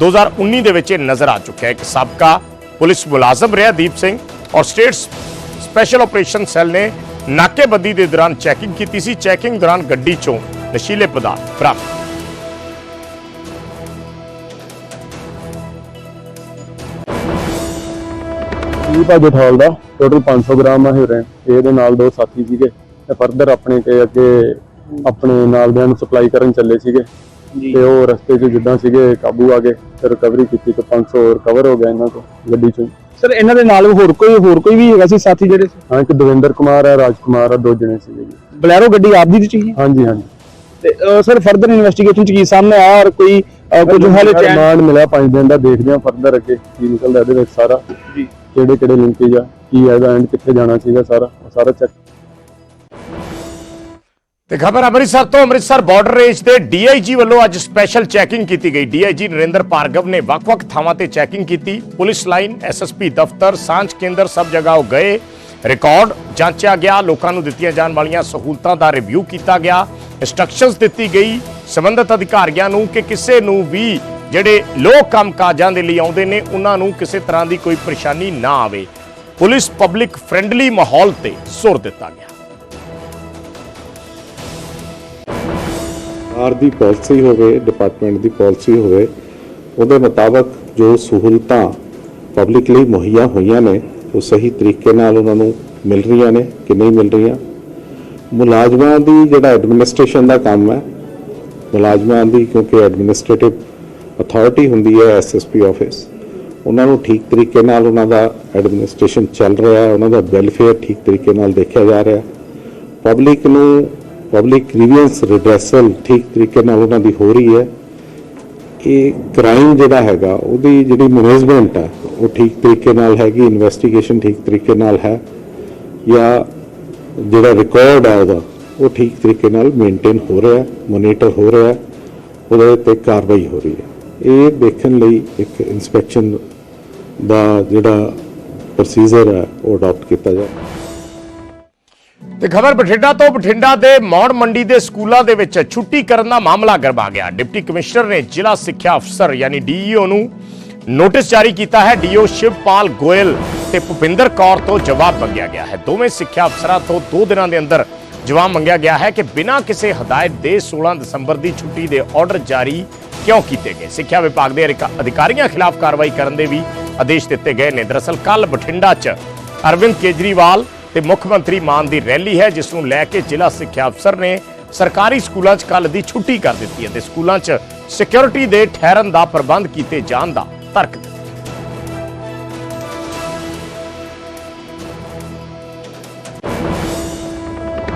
Speaker 1: 2019 ਦੇ ਵਿੱਚ ਇਹ ਨਜ਼ਰ ਆ ਚੁੱਕਿਆ ਇੱਕ ਸਾਬਕਾ ਪੁਲਿਸ ਮੁਲਾਜ਼ਮ ਰਿਹਾ ਦੀਪ ਸਿੰਘ ਔਰ ਸਟੇਟ ਸਪੈਸ਼ਲ ਆਪਰੇਸ਼ਨ ਸੈੱਲ ਨੇ ਨਾਕੇਬੰਦੀ ਦੇ ਦੌਰਾਨ ਚੈਕਿੰਗ ਕੀਤੀ ਸੀ। ਚੈਕਿੰਗ ਦੌਰਾਨ ਗੱਡੀ ਚੋਂ ਨਸ਼ੀਲੇ ਪਦਾਰਥ ਬਰਾਮਦ
Speaker 9: ਇਹ ਭਾਜੋ ਠਾਲ ਦਾ? ਟੋਟਲ 500 ਗ੍ਰਾਮ ਹੈਰੋਇਨ ਇਹਦੇ ਨਾਲ ਦੋ ਸਾਥੀ ਸੀਗੇ। ਤੇ ਫਰਦਰ ਆਪਣੇ ਤੇ ਅੱਗੇ ਆਪਣੇ ਨਾਲਦਿਆਂ ਨੂੰ ਸਪਲਾਈ ਕਰਨ ਚੱਲੇ ਸੀਗੇ। ਤੇ ਉਹ ਰਸਤੇ 'ਚ ਜਿੱਦਾਂ ਸੀਗੇ ਕਾਬੂ ਆ ਗਏ ਤੇ ਰਿਕਵਰੀ ਕੀਤੀ ਤੇ 500 ਰਿਕਵਰ ਹੋ ਗਿਆ ਇਹਨਾਂ ਤੋਂ ਗੱਡੀ 'ਚੋਂ।
Speaker 10: ਸਰ ਇਹਨਾਂ ਦੇ ਨਾਲ ਹੋਰ ਕੋਈ ਹੋਰ ਕੋਈ ਵੀ ਹੈਗਾ ਸੀ ਸਾਥੀ ਜਿਹੜੇ?
Speaker 9: ਹਾਂ ਇੱਕ ਦਵਿੰਦਰ ਕੁਮਾਰ ਹੈ ਰਾਜਕੁਮਾਰ ਹੈ ਦੋ ਜਣੇ ਸੀਗੇ ਜੀ।
Speaker 10: ਬਲੈਰੋ ਗੱਡੀ ਆਪ ਦੀ ਸੀ
Speaker 9: ਹਾਂਜੀ ਹਾਂਜੀ।
Speaker 10: ਤੇ ਸਰ ਫਰਦਰ ਇਨਵੈਸਟੀਗੇਸ਼ਨ ਚ ਕੀ ਸਾਹਮਣੇ ਆਇਆ ਔਰ ਕੋਈ ਅਹ, ਕੁਝ ਹਾਲੇ ਚੈਨ
Speaker 9: ਰਿਮਾਂਡ ਮਿਲਿਆ 5 ਦਿਨ ਦਾ ਦੇਖਦੇ ਹਾਂ ਫਰਦਰ ਅੱਗੇ ਕੀ ਨਿਕਲਦਾ ਇਹਦੇ ਵਿੱਚ ਸਾਰਾ।
Speaker 10: ਜੀ।
Speaker 9: ਕਿਹੜੇ ਕਿਹੜੇ ਲਿੰਕੇਜ ਆ ਕੀ ਹੈ ਇਹਦਾ ਐਂਡ ਕਿੱਥੇ ਜਾਣਾ ਚਾਹੀਦਾ ਸਾਰਾ ਉਹ ਸਾਰਾ ਚੈੱਕ
Speaker 1: ਤੇ ਖਬਰ ਅੰਮ੍ਰਿਤਸਰ ਤੋਂ, ਅੰਮ੍ਰਿਤਸਰ ਬਾਰਡਰ ਰੇਂਜ ਦੇ ਡੀਆਈਜੀ ਵੱਲੋਂ ਅੱਜ ਸਪੈਸ਼ਲ ਚੈਕਿੰਗ ਕੀਤੀ ਗਈ। ਡੀਆਈਜੀ ਨਰਿੰਦਰ ਭਾਰਗਵ ਨੇ ਵੱਖ-ਵੱਖ ਥਾਵਾਂ ਤੇ ਚੈਕਿੰਗ ਕੀਤੀ। ਪੁਲਿਸ ਲਾਈਨ ਐਸਐਸਪੀ ਦਫ਼ਤਰ, ਸਾਂਝ ਕੇਂਦਰ ਸਭ ਜਗ੍ਹਾ ਉਹ ਗਏ। ਰਿਕਾਰਡ ਜਾਂਚਿਆ ਗਿਆ, ਲੋਕਾਂ ਨੂੰ ਦਿੱਤੀਆਂ ਜਾਣ ਵਾਲੀਆਂ ਸਹੂਲਤਾਂ ਦਾ ਰਿਵਿਊ ਕੀਤਾ ਗਿਆ। ਇੰਸਟਰਕਸ਼ਨਸ ਦਿੱਤੀ ਗਈ ਸੰਬੰਧਿਤ ਅਧਿਕਾਰੀਆਂ ਨੂੰ ਕਿ ਕਿਸੇ ਨੂੰ ਵੀ ਜਿਹੜੇ ਲੋਕ ਕੰਮਕਾਜਾਂ ਦੇ ਲਈ ਆਉਂਦੇ ਨੇ, ਉਹਨਾਂ ਨੂੰ ਕਿਸੇ ਤਰ੍ਹਾਂ ਦੀ ਕੋਈ ਪਰੇਸ਼ਾਨੀ ਨਾ ਆਵੇ। ਪੁਲਿਸ ਪਬਲਿਕ ਫ੍ਰੈਂਡਲੀ ਮਾਹੌਲ ਤੇ ਸੁਰ ਦਿੱਤਾ ਗਿਆ।
Speaker 11: ਸਰਕਾਰ ਦੀ ਪਾਲਿਸੀ ਹੋਵੇ ਡਿਪਾਰਟਮੈਂਟ ਦੀ ਪਾਲਿਸੀ ਹੋਵੇ, ਉਹਦੇ ਮੁਤਾਬਕ ਜੋ ਸਹੂਲਤਾਂ ਪਬਲਿਕ ਲਈ ਮੁਹੱਈਆ ਹੋਈਆਂ ਨੇ, ਉਹ ਸਹੀ ਤਰੀਕੇ ਨਾਲ ਉਹਨਾਂ ਨੂੰ ਮਿਲ ਰਹੀਆਂ ਨੇ ਕਿ ਨਹੀਂ ਮਿਲ ਰਹੀਆਂ। ਮੁਲਾਜ਼ਮਾਂ ਦੀ ਜਿਹੜਾ ਐਡਮਿਨਿਸਟ੍ਰੇਸ਼ਨ ਦਾ ਕੰਮ ਹੈ, ਮੁਲਾਜ਼ਮਾਂ ਦੀ ਕਿਉਂਕਿ ਐਡਮਿਨਿਸਟ੍ਰੇਟਿਵ ਅਥਾਰਟੀ ਹੁੰਦੀ ਹੈ ਐਸਐਸਪੀ ਆਫਿਸ ਉਹਨਾਂ ਨੂੰ ਠੀਕ ਤਰੀਕੇ ਨਾਲ ਉਹਨਾਂ ਦਾ ਐਡਮਿਨਿਸਟ੍ਰੇਸ਼ਨ ਚੱਲ ਰਿਹਾ ਹੈ, ਉਹਨਾਂ ਦਾ ਵੈਲਫੇਅਰ ਠੀਕ ਤਰੀਕੇ ਨਾਲ ਦੇਖਿਆ ਜਾ ਰਿਹਾ ਪਬਲਿਕ ਨੂੰ ਪਬਲਿਕ ਗ੍ਰੀਵੈਂਸ ਰਿਡਰੈਸਲ ਠੀਕ ਤਰੀਕੇ ਨਾਲ ਉਹਨਾਂ ਦੀ ਹੋ ਰਹੀ ਹੈ। ਇਹ ਕ੍ਰਾਈਮ ਜਿਹੜਾ ਹੈਗਾ, ਉਹਦੀ ਜਿਹੜੀ ਮੈਨੇਜਮੈਂਟ ਹੈ ਉਹ ਠੀਕ ਤਰੀਕੇ ਨਾਲ ਹੈਗੀ ਇਨਵੈਸਟੀਗੇਸ਼ਨ ਠੀਕ ਤਰੀਕੇ ਨਾਲ ਹੈ ਜਾਂ ਜਿਹੜਾ ਰਿਕਾਰਡ ਹੈ ਉਹਦਾ, ਉਹ ਠੀਕ ਤਰੀਕੇ ਨਾਲ ਮੇਨਟੇਨ ਹੋ ਰਿਹਾ ਮੋਨੀਟਰ ਹੋ ਰਿਹਾ, ਉਹਦੇ ਤੇ ਕਾਰਵਾਈ ਹੋ ਰਹੀ ਹੈ। ਇਹ ਦੇਖਣ ਲਈ ਇੱਕ ਇਨਸਪੈਕਸ਼ਨ ਦਾ ਜਿਹੜਾ ਪ੍ਰੋਸੀਜਰ ਹੈ, ਉਹ ਅਡਾਪਟ ਕੀਤਾ ਜਾ
Speaker 1: ਤੇ ਖਬਰ ਬਠਿੰਡਾ ਤੋਂ, ਬਠਿੰਡਾ ਦੇ ਮੌੜ ਮੰਡੀ ਦੇ ਸਕੂਲਾਂ ਦੇ ਵਿੱਚ ਛੁੱਟੀ ਕਰਨ ਦਾ ਮਾਮਲਾ ਗਰਮਾ ਗਿਆ। ਡਿਪਟੀ ਕਮਿਸ਼ਨਰ ਨੇ ਜ਼ਿਲ੍ਹਾ ਸਿੱਖਿਆ ਅਫਸਰ ਯਾਨੀ ਡੀਈਓ ਨੂੰ ਨੋਟਿਸ ਜਾਰੀ ਕੀਤਾ ਹੈ। ਡੀਓ ਸ਼ਿਵਪਾਲ ਗੋਇਲ ਤੇ ਭੁਪਿੰਦਰ ਕੌਰ ਤੋਂ ਜਵਾਬ ਮੰਗਿਆ ਗਿਆ ਹੈ। ਦੋਵੇਂ ਸਿੱਖਿਆ ਅਫਸਰਾਂ ਤੋਂ 2 ਦਿਨਾਂ ਦੇ ਅੰਦਰ ਜਵਾਬ ਮੰਗਿਆ ਗਿਆ ਹੈ ਕਿ ਬਿਨਾਂ ਕਿਸੇ ਹਦਾਇਤ ਦੇ 16 ਦਸੰਬਰ ਦੀ ਛੁੱਟੀ ਦੇ ਆਰਡਰ ਜਾਰੀ ਕਿਉਂ ਕੀਤੇ ਗਏ? ਸਿੱਖਿਆ ਵਿਭਾਗ ਦੇ ਅਧਿਕਾਰੀਆਂ ਖਿਲਾਫ ਕਾਰਵਾਈ ਕਰਨ ਦੇ ਵੀ ਆਦੇਸ਼ ਦਿੱਤੇ ਗਏ ਨੇ। ਦਰਅਸਲ ਕੱਲ ਬਠਿੰਡਾ 'ਚ ਅਰਵਿੰਦ ਕੇਜਰੀਵਾਲ ਤੇ ਮੁੱਖ ਮੰਤਰੀ ਮਾਨ ਦੀ ਰੈਲੀ ਹੈ, ਜਿਸ ਨੂੰ ਲੈ ਕੇ ਜ਼ਿਲ੍ਹਾ ਸਿੱਖਿਆ ਅਫਸਰ ਨੇ ਸਰਕਾਰੀ ਸਕੂਲਾਂ 'ਚ ਕੱਲ ਦੀ ਛੁੱਟੀ ਕਰ ਦਿੱਤੀ ਹੈ ਤੇ ਸਕੂਲਾਂ 'ਚ ਸਿਕਿਉਰਿਟੀ ਦੇ ਠਹਿਰਨ ਦਾ ਪ੍ਰਬੰਧ ਕੀਤੇ ਜਾਣ ਦਾ ਤਰਕ ਦਿੱਤਾ।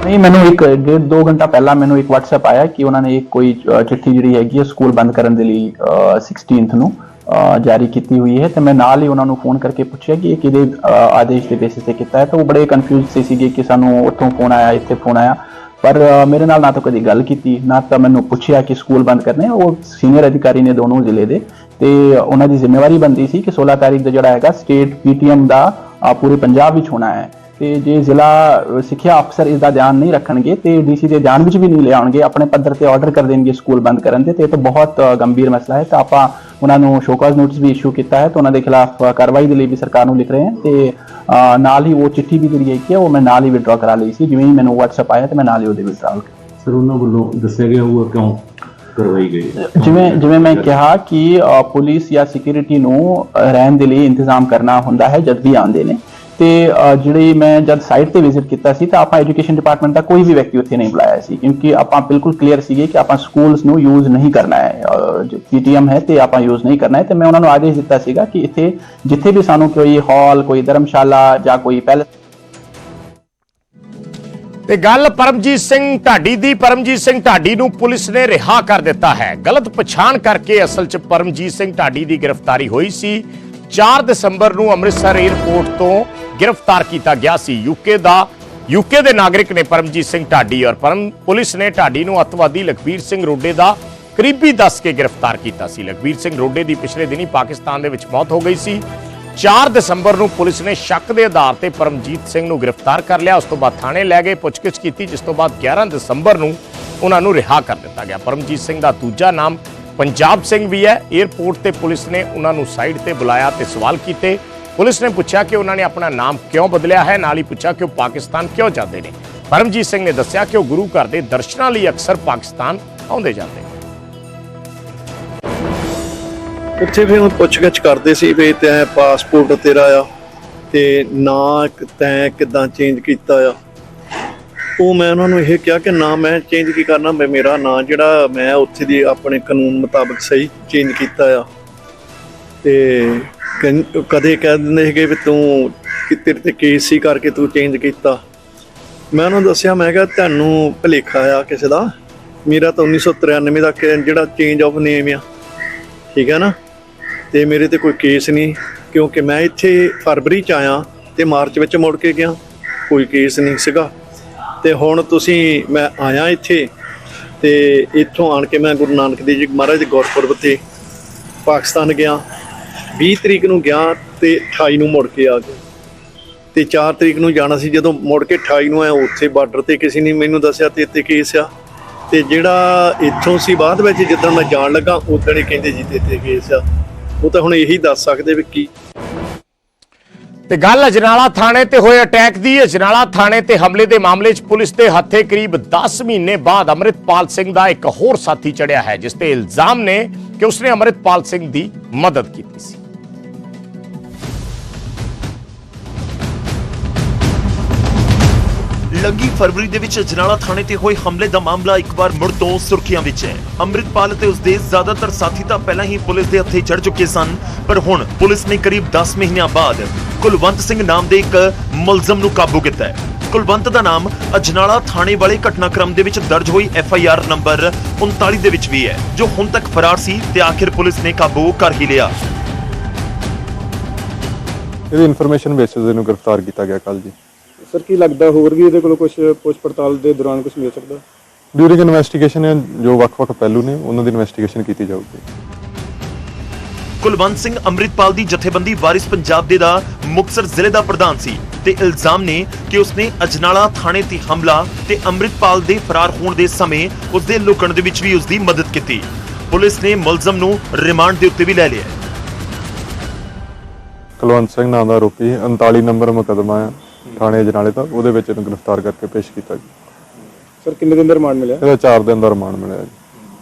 Speaker 10: ਨਹੀਂ, ਮੈਨੂੰ ਇੱਕ ਡੇਢ ਦੋ ਘੰਟਾ ਪਹਿਲਾਂ ਮੈਨੂੰ ਇੱਕ WhatsApp ਆਇਆ ਕਿ ਉਹਨਾਂ ਨੇ ਕੋਈ ਚਿੱਠੀ ਜਿਹੜੀ ਹੈਗੀ ਹੈ, ਸਕੂਲ ਬੰਦ ਕਰਨ ਦੇ ਲਈ 16th ਨੂੰ। ਜਾਰੀ ਕੀਤੀ ਹੋਈ ਹੈ ਤੇ ਮੈਂ ਨਾਲ ਹੀ ਉਹਨਾਂ ਨੂੰ ਫੋਨ ਕਰਕੇ ਪੁੱਛਿਆ ਕਿ ਇਹ ਕਿਹਦੇ ਆਦੇਸ਼ ਦੇ ਬੇਸਿਸ ਤੇ ਕੀਤਾ ਹੈ। ਤਾਂ ਉਹ ਬੜੇ ਕਨਫਿਊਜ਼ ਸੀ, ਸੀਗੇ ਕਿ ਸਾਨੂੰ ਉੱਥੋਂ ਫੋਨ ਆਇਆ, ਇੱਥੇ ਫੋਨ ਆਇਆ। ਪਰ ਮੇਰੇ ਨਾਲ ਨਾ ਤਾਂ ਕਦੀ ਗੱਲ ਕੀਤੀ, ਨਾ ਤਾਂ ਮੈਨੂੰ ਪੁੱਛਿਆ ਕਿ ਸਕੂਲ ਬੰਦ ਕਰਨੇ ਉਹ ਸੀਨੀਅਰ ਅਧਿਕਾਰੀ ਨੇ ਦੋਨੋਂ ਜ਼ਿਲ੍ਹੇ ਦੇ ਤੇ ਉਹਨਾਂ ਦੀ ਜ਼ਿੰਮੇਵਾਰੀ ਬੰਦੀ ਸੀ ਕਿ 16 ਤਾਰੀਖ ਦਾ ਜਿਹੜਾ ਹੈਗਾ ਸਟੇਟ ਪੀਟੀਐਮ ਦਾ ਪੂਰੇ ਪੰਜਾਬ ਵਿੱਚ ਹੋਣਾ ਹੈ। ਤੇ ਜੇ ਜ਼ਿਲ੍ਹਾ ਸਿੱਖਿਆ ਅਫਸਰ ਇਸ ਦਾ ਧਿਆਨ ਨਹੀਂ ਰੱਖਣਗੇ ਤੇ ਡੀਸੀ ਦੇ ਧਿਆਨ ਵਿੱਚ ਵੀ ਨਹੀਂ ਲਿਆਉਣਗੇ, ਆਪਣੇ ਪੱਧਰ ਤੇ ਆਰਡਰ ਕਰ ਦੇਣਗੇ ਸਕੂਲ ਬੰਦ ਕਰਨ ਦੇ ਤੇ ਇਹ ਤਾਂ ਬਹੁਤ ਗੰਭੀਰ ਮਸਲਾ ਹੈ। ਤਾਂ ਆਪਾਂ ਉਹਨਾਂ ਨੂੰ ਸ਼ੋਕਾਜ਼ ਨੋਟਿਸ ਵੀ ਇਸ਼ੂ ਕੀਤਾ ਹੈ ਤੇ ਉਹਨਾਂ ਦੇ ਖਿਲਾਫ ਕਾਰਵਾਈ ਦੇ ਲਈ ਵੀ ਸਰਕਾਰ ਨੂੰ ਲਿਖ ਰਹੇ ਹਾਂ ਤੇ ਨਾਲ ਹੀ ਉਹ ਚਿੱਠੀ ਵੀ ਜਿਹੜੀ ਹੈ ਕਿ ਉਹ ਮੈਂ ਨਾਲ ਹੀ ਵਿਡਰਾ ਕਰਾ ਲਈ ਸੀ ਜਿਵੇਂ ਹੀ ਮੈਨੂੰ WhatsApp ਆਇਆ ਤੇ ਮੈਂ ਨਾਲ ਹੀ ਉਹਦੇ ਵਿਡਰਾਲ
Speaker 12: ਸਰ ਉਹਨਾਂ ਵੱਲੋਂ ਦੱਸਿਆ ਗਿਆ ਹੋਊਗਾ ਕਿਉਂ ਕਰਵਾਈ ਗਈ?
Speaker 10: ਜਿਵੇਂ ਜਿਵੇਂ ਮੈਂ ਕਿਹਾ ਕਿ ਪੁਲਿਸ ਜਾਂ ਸਿਕਿਉਰਿਟੀ ਨੂੰ ਰਹਿਣ ਦੇ ਲਈ ਇੰਤਜ਼ਾਮ ਕਰਨਾ ਹੁੰਦਾ ਹੈ ਜਦ ਵੀ ਆਉਂਦੇ ਨੇ ਤੇ ਜਿਹੜੀ ਮੈਂ ਜਦ ਸਾਈਟ ਤੇ ਵਿਜ਼ਿਟ ਕੀਤਾ ਸੀ, ਤਾਂ ਆਪਾਂ ਐਜੂਕੇਸ਼ਨ ਡਿਪਾਰਟਮੈਂਟ ਦਾ ਕੋਈ ਵੀ ਵਿਅਕਤੀ ਉੱਥੇ ਨਹੀਂ ਬੁਲਾਇਆ ਸੀ, ਕਿਉਂਕਿ ਆਪਾਂ ਬਿਲਕੁਲ ਕਲੀਅਰ ਸੀਗੇ ਕਿ ਆਪਾਂ ਸਕੂਲਸ ਨੂੰ ਯੂਜ਼ ਨਹੀਂ ਕਰਨਾ ਹੈ ਪੀਟੀਐਮ ਹੈ ਤੇ ਆਪਾਂ ਯੂਜ਼ ਨਹੀਂ ਕਰਨਾ ਹੈ, ਤੇ ਮੈਂ ਉਹਨਾਂ ਨੂੰ ਆਦੇਸ਼ ਦਿੱਤਾ ਸੀਗਾ ਕਿ ਇੱਥੇ ਜਿੱਥੇ ਵੀ ਸਾਨੂੰ ਕੋਈ ਹਾਲ ਕੋਈ ਧਰਮਸ਼ਾਲਾ ਜਾਂ ਕੋਈ ਪੈਲਸ
Speaker 1: ਤੇ ਗੱਲ ਪਰਮਜੀਤ ਸਿੰਘ ਢਾਡੀ ਦੀ, ਪਰਮਜੀਤ ਸਿੰਘ ਢਾਡੀ ਨੂੰ ਪੁਲਿਸ ਨੇ ਰਿਹਾ ਕਰ ਦਿੱਤਾ ਹੈ। ਗਲਤ ਪਛਾਣ ਕਰਕੇ ਅਸਲ 'ਚ ਪਰਮਜੀਤ ਸਿੰਘ ਢਾਡੀ ਦੀ ਗ੍ਰਿਫਤਾਰੀ ਹੋਈ ਸੀ। 4 ਦਸੰਬਰ ਨੂੰ ਅੰਮ੍ਰਿਤਸਰ 에ਅਰਪੋਰਟ ਤੋਂ ਗ੍ਰਿਫਤਾਰ ਕੀਤਾ ਗਿਆ ਸੀ। ਯੂਕੇ ਦਾ ਯੂਕੇ ਦੇ ਨਾਗਰਿਕ ਨੇ ਪਰਮਜੀਤ ਸਿੰਘ ਢਾਡੀ ਔਰ ਪਰਮ ਪੁਲਿਸ ਨੇ ਢਾਡੀ ਨੂੰ ਅਤਵਾਦੀ ਲਖਬੀਰ ਸਿੰਘ ਰੋਡੇ ਦਾ ਕਰੀਬੀ ਦੱਸ ਕੇ ਗ੍ਰਿਫਤਾਰ ਕੀਤਾ ਸੀ। ਲਖਬੀਰ ਸਿੰਘ ਰੋਡੇ ਦੀ ਪਿਛਲੇ ਦਿਨੀ ਪਾਕਿਸਤਾਨ ਦੇ ਵਿੱਚ ਮੌਤ ਹੋ ਗਈ ਸੀ। 4 ਦਸੰਬਰ ਨੂੰ ਪੁਲਿਸ ਨੇ ਸ਼ੱਕ ਦੇ ਆਧਾਰ ਤੇ ਪਰਮਜੀਤ ਸਿੰਘ ਨੂੰ ਗ੍ਰਿਫਤਾਰ ਕਰ ਲਿਆ। ਉਸ ਤੋਂ ਬਾਅਦ ਥਾਣੇ ਲੈ ਗਏ, ਪੁੱਛਗਿੱਛ ਕੀਤੀ, ਜਿਸ ਤੋਂ ਬਾਅਦ 11 ਦਸੰਬਰ ਨੂੰ ਉਹਨਾਂ ਨੂੰ ਰਿਹਾ ਕਰ ਦਿੱਤਾ ਗਿਆ। ਪਰਮਜੀਤ ਸਿੰਘ ਦਾ ਦੂਜਾ ਨਾਮ ਪੰਜਾਬ ਸਿੰਘ ਵੀ ਹੈ। 에ਅਰਪੋਰਟ ਤੇ ਪੁਲਿਸ ਨੇ ਉਹਨਾਂ ਨੂੰ ਸਾਈਡ ਤੇ ਬੁਲਾਇਆ ਤੇ ਸਵਾਲ ਕੀਤੇ। ਪੁਲਿਸ ਨੇ ਪੁੱਛਿਆ ਕਿ ਉਹਨਾਂ ਨੇ ਆਪਣਾ ਨਾਮ ਕਿਉਂ ਬਦਲਿਆ ਹੈ, ਨਾਲ ਹੀ ਪੁੱਛਿਆ ਕਿ ਉਹ ਪਾਕਿਸਤਾਨ ਕਿਉਂ ਜਾਂਦੇ ਨੇ। ਪਰਮਜੀਤ ਸਿੰਘ ਨੇ ਦੱਸਿਆ ਕਿ ਉਹ ਗੁਰੂ ਘਰ ਦੇ ਦਰਸ਼ਨਾਂ ਲਈ ਅਕਸਰ ਪਾਕਿਸਤਾਨ ਆਉਂਦੇ ਜਾਂਦੇ ਨੇ।
Speaker 13: ਉੱਥੇ ਵੀ ਹੁਣ ਪੁੱਛਗਿੱਛ ਕਰਦੇ ਸੀ ਵੀ ਤੈਂ ਪਾਸਪੋਰਟ ਤੇਰਾ ਆ ਤੇ ਨਾਂ ਤੈਂ ਕਿਦਾਂ ਚੇਂਜ ਕੀਤਾ ਆ। ਉਹ ਮੈਂ ਉਹਨਾਂ ਨੂੰ ਇਹ ਕਿਹਾ ਕਿ ਨਾ ਮੈਂ ਚੇਂਜ ਕੀ ਕਰਨਾ ਮੈਂ ਮੇਰਾ ਨਾਂ ਜਿਹੜਾ ਮੈਂ ਉੱਥੇ ਦੀ ਆਪਣੇ ਕਾਨੂੰਨ ਮੁਤਾਬਕ ਸਹੀ ਚੇਂਜ ਕੀਤਾ ਆ। ਤੇ ਕਨ- ਕਦੇ ਕਹਿ ਦਿੰਦੇ ਸੀਗੇ ਵੀ ਤੂੰ ਕਿ ਤੇਰੇ ਤੇ ਕੇਸ ਸੀ ਕਰਕੇ ਤੂੰ ਚੇਂਜ ਕੀਤਾ। ਮੈਂ ਉਹਨਾਂ ਨੂੰ ਦੱਸਿਆ, ਮੈਂ ਕਿਹਾ ਤੁਹਾਨੂੰ ਭੁਲੇਖਾ ਆ ਕਿਸੇ ਦਾ। ਮੇਰਾ ਤਾਂ 1993 ਦਾ ਕਿ- ਜਿਹੜਾ ਚੇਂਜ ਆਫ ਨੇਮ ਆ। ਠੀਕ ਹੈ ਨਾ? ਤੇ ਮੇਰੇ ਤੇ ਕੋਈ ਕੇਸ ਨਹੀਂ। ਕਿਉਂਕਿ ਮੈਂ ਇੱਥੇ ਫਰਵਰੀ ਚ ਆਇਆ ਤੇ ਮਾਰਚ ਵਿੱਚ ਮੁੜ ਕੇ ਗਿਆ। ਕੋਈ ਕੇਸ ਨਹੀਂ ਸੀਗਾ। ਤੇ ਹੁਣ ਤੁਸੀਂ, ਮੈਂ ਆਇਆ ਇੱਥੇ ਤੇ ਇੱਥੋਂ ਆਣ ਕੇ ਮੈਂ ਗੁਰੂ ਨਾਨਕ ਦੇਵ ਜੀ ਮਹਾਰਾਜ ਦੇ ਗੁਰਪੁਰਬ ਤੇ ਪਾਕਿਸਤਾਨ ਗਿਆ। 20 ਤਰੀਕ ਨੂੰ ਗਿਆ ਤੇ 28 ਨੂੰ ਮੁੜ ਕੇ ਆ ਗਿਆ। ਤੇ 4 ਤਰੀਕ ਨੂੰ ਜਾਣਾ ਸੀ, ਜਦੋਂ ਮੁੜ ਕੇ 28 ਨੂੰ ਆਇਆ, ਉੱਥੇ ਬਾਰਡਰ ਤੇ ਕਿਸੇ ਨੇ ਮੈਨੂੰ ਦੱਸਿਆ ਤੇ ਇੱਥੇ ਕੇਸ ਆ। ਤੇ ਜਿਹੜਾ ਇੱਥੋਂ ਸੀ ਬਾਅਦ ਵਿੱਚ ਜਿੱਦਾਂ ਮੈਂ ਜਾਣ ਲੱਗਾ ਉਦੋਂ ਹੀ ਕਹਿੰਦੇ ਜੀ ਤੇ ਇੱਥੇ ਕੇਸ ਆ। ਉਹ ਤਾਂ ਹੁਣ ਇਹੀ ਦੱਸ ਸਕਦੇ ਵੀ ਕੀ
Speaker 1: ਤੇ ਗੱਲ ਅਜਨਾਲਾ ਥਾਣੇ ਤੇ ਹੋਏ ਅਟੈਕ ਦੀ। ਅਜਨਾਲਾ ਥਾਣੇ ਤੇ ਹਮਲੇ ਦੇ ਮਾਮਲੇ 'ਚ ਪੁਲਿਸ ਦੇ ਹੱਥੇ ਕਰੀਬ 10 ਮਹੀਨੇ ਬਾਅਦ ਅਮਰਿਤਪਾਲ ਸਿੰਘ ਦਾ ਇੱਕ ਹੋਰ ਸਾਥੀ ਚੜਿਆ ਹੈ, ਜਿਸ ਤੇ ਇਲਜ਼ਾਮ ਨੇ ਕਿ ਉਸਨੇ ਅਮਰਿਤਪਾਲ ਸਿੰਘ ਦੀ ਮਦਦ ਕੀਤੀ ਸੀ।
Speaker 14: ਲੰਗੀ ਫਰਵਰੀ ਦੇ ਵਿੱਚ ਅਜਨਾਲਾ ਥਾਣੇ ਤੇ ਹੋਏ ਹਮਲੇ ਦਾ ਮਾਮਲਾ ਇੱਕ ਵਾਰ ਮੁੜ ਤੋਂ ਸੁਰਖੀਆਂ ਵਿੱਚ ਹੈ। ਅੰਮ੍ਰਿਤਪਾਲ ਅਤੇ ਉਸਦੇ ਜ਼ਿਆਦਾਤਰ ਸਾਥੀ ਤਾਂ ਪਹਿਲਾਂ ਹੀ ਪੁਲਿਸ ਦੇ ਹੱਥੇ ਚੜ ਚੁੱਕੇ ਸਨ, ਪਰ ਹੁਣ ਪੁਲਿਸ ਨੇ ਕਰੀਬ 10 ਮਹੀਨਿਆਂ ਬਾਅਦ ਕੁਲਵੰਤ ਸਿੰਘ ਨਾਮ ਦੇ ਇੱਕ ਮੁਲਜ਼ਮ ਨੂੰ ਕਾਬੂ ਕੀਤਾ ਹੈ। ਕੁਲਵੰਤ ਦਾ ਨਾਮ ਅਜਨਾਲਾ ਥਾਣੇ ਵਾਲੇ ਘਟਨਾਕ੍ਰਮ ਦੇ ਵਿੱਚ ਦਰਜ ਹੋਈ ਐਫ ਆਈ ਆਰ ਨੰਬਰ 39 ਦੇ ਵਿੱਚ ਵੀ ਹੈ, ਜੋ ਹੁਣ ਤੱਕ ਫਰਾਰ ਸੀ ਤੇ ਆਖਿਰ ਪੁਲਿਸ ਨੇ ਕਾਬੂ ਕਰ ਹੀ ਲਿਆ।
Speaker 9: ਇਹਦੀ ਇਨਫੋਰਮੇਸ਼ਨ ਬੇਸਿਸ ਇਹਨੂੰ ਗ੍ਰਿਫਤਾਰ ਕੀਤਾ ਗਿਆ ਕੱਲ ਜੀ।
Speaker 6: ਸਰ ਕੀ ਲੱਗਦਾ ਹੋਰ ਵੀ ਇਹਦੇ ਕੋਲ ਕੁਝ ਪੁੱਛ ਪੜਤਾਲ ਦੇ ਦੌਰਾਨ ਕੁਝ ਮਿਲ ਸਕਦਾ?
Speaker 9: ਡਿਊਰਿੰਗ ਇਨਵੈਸਟੀਗੇਸ਼ਨ ਜੋ ਵੱਖ-ਵੱਖ ਪਹਿਲੂ ਨੇ ਉਹਨਾਂ ਦੀ ਇਨਵੈਸਟੀਗੇਸ਼ਨ ਕੀਤੀ ਜਾਊਗੀ।
Speaker 14: ਕੁਲਵੰਤ ਸਿੰਘ ਅੰਮ੍ਰਿਤਪਾਲ ਦੀ ਜਥੇਬੰਦੀ ਵਾਰਿਸ ਪੰਜਾਬ ਦੇ ਦਾ ਮੁਕਤਸਰ ਜ਼ਿਲ੍ਹੇ ਦਾ ਪ੍ਰਧਾਨ ਸੀ ਤੇ ਇਲਜ਼ਾਮ ਨੇ ਕਿ ਉਸਨੇ ਅਜਨਾਲਾ ਥਾਣੇ ਤੇ ਹਮਲਾ ਤੇ ਅੰਮ੍ਰਿਤਪਾਲ ਦੇ ਫਰਾਰ ਹੋਣ ਦੇ ਸਮੇਂ ਉਸਦੇ ਲੁਕਣ ਦੇ ਵਿੱਚ ਵੀ ਉਸਦੀ ਮਦਦ ਕੀਤੀ। ਪੁਲਿਸ ਨੇ ਮੁਲਜ਼ਮ ਨੂੰ ਰਿਮਾਂਡ ਦੇ ਉੱਤੇ ਵੀ ਲੈ ਲਿਆ।
Speaker 9: ਕੁਲਵੰਤ ਸਿੰਘ ਨਾਮ ਦਾ ਆਰੋਪੀ 39 ਨੰਬਰ ਮੁਕਦਮਾ ਹੈ। ਥਾਣੇ ਜਨਾਲੇ ਦਾ ਉਹਦੇ ਵਿੱਚ ਇਹਨੂੰ ਗ੍ਰਿਫਤਾਰ ਕਰਕੇ ਪੇਸ਼ ਕੀਤਾ ਗਿਆ
Speaker 6: ਸਰ ਕਿੰਨੇ ਦਿਨ ਦਾ ਰਿਮਾਂਡ ਮਿਲਿਆ?
Speaker 9: ਇਹਦਾ 4 ਦਿਨ ਦਾ ਰਿਮਾਂਡ ਮਿਲਿਆ ਜੀ।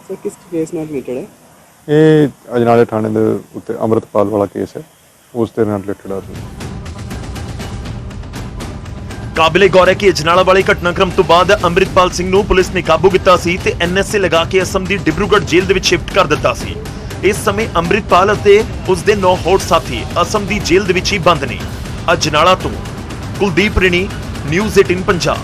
Speaker 6: ਸਰ ਕਿਸ ਕੇਸ ਨਾਲ ਰਿਲੇਟਡ ਹੈ?
Speaker 9: ਇਹ ਅਜਨਾਲੇ ਥਾਣੇ ਦੇ ਉੱਤੇ ਅੰਮ੍ਰਿਤਪਾਲ ਵਾਲਾ ਕੇਸ ਹੈ। ਉਸ ਦੇ ਨਾਲ ਰਿਲੇਟਡ ਆ।
Speaker 14: ਕਾਬਿਲੇ ਗੌਰ ਹੈ ਕਿ ਅਜਨਾਲਾ ਵਾਲੇ ਘਟਨਾਕ੍ਰਮ ਤੋਂ ਬਾਅਦ ਅੰਮ੍ਰਿਤਪਾਲ ਸਿੰਘ ਨੂੰ ਪੁਲਿਸ ਨੇ ਕਾਬੂ ਕੀਤਾ ਸੀ ਤੇ ਐਨਐਸਏ ਲਗਾ ਕੇ ਅਸਮ ਦੀ ਡਿਬਰੂਗੜ੍ਹ ਜੇਲ੍ਹ ਦੇ ਵਿੱਚ ਸ਼ਿਫਟ ਕਰ ਦਿੱਤਾ ਸੀ। ਇਸ ਸਮੇਂ ਅੰਮ੍ਰਿਤਪਾਲ ਅਤੇ ਉਸ ਦੇ ਨੌ ਹੋਰ ਸਾਥੀ ਅਸਮ ਦੀ ਜੇਲ੍ਹ ਦੇ ਵਿੱਚ ਹੀ ਬੰਦ ਨੇ। ਅਜਨਾਲਾ ਤੋਂ ਕੁਲਦੀਪ ਰਿਣੀ ਨਿਊਜ਼ 18 ਪੰਜਾਬ।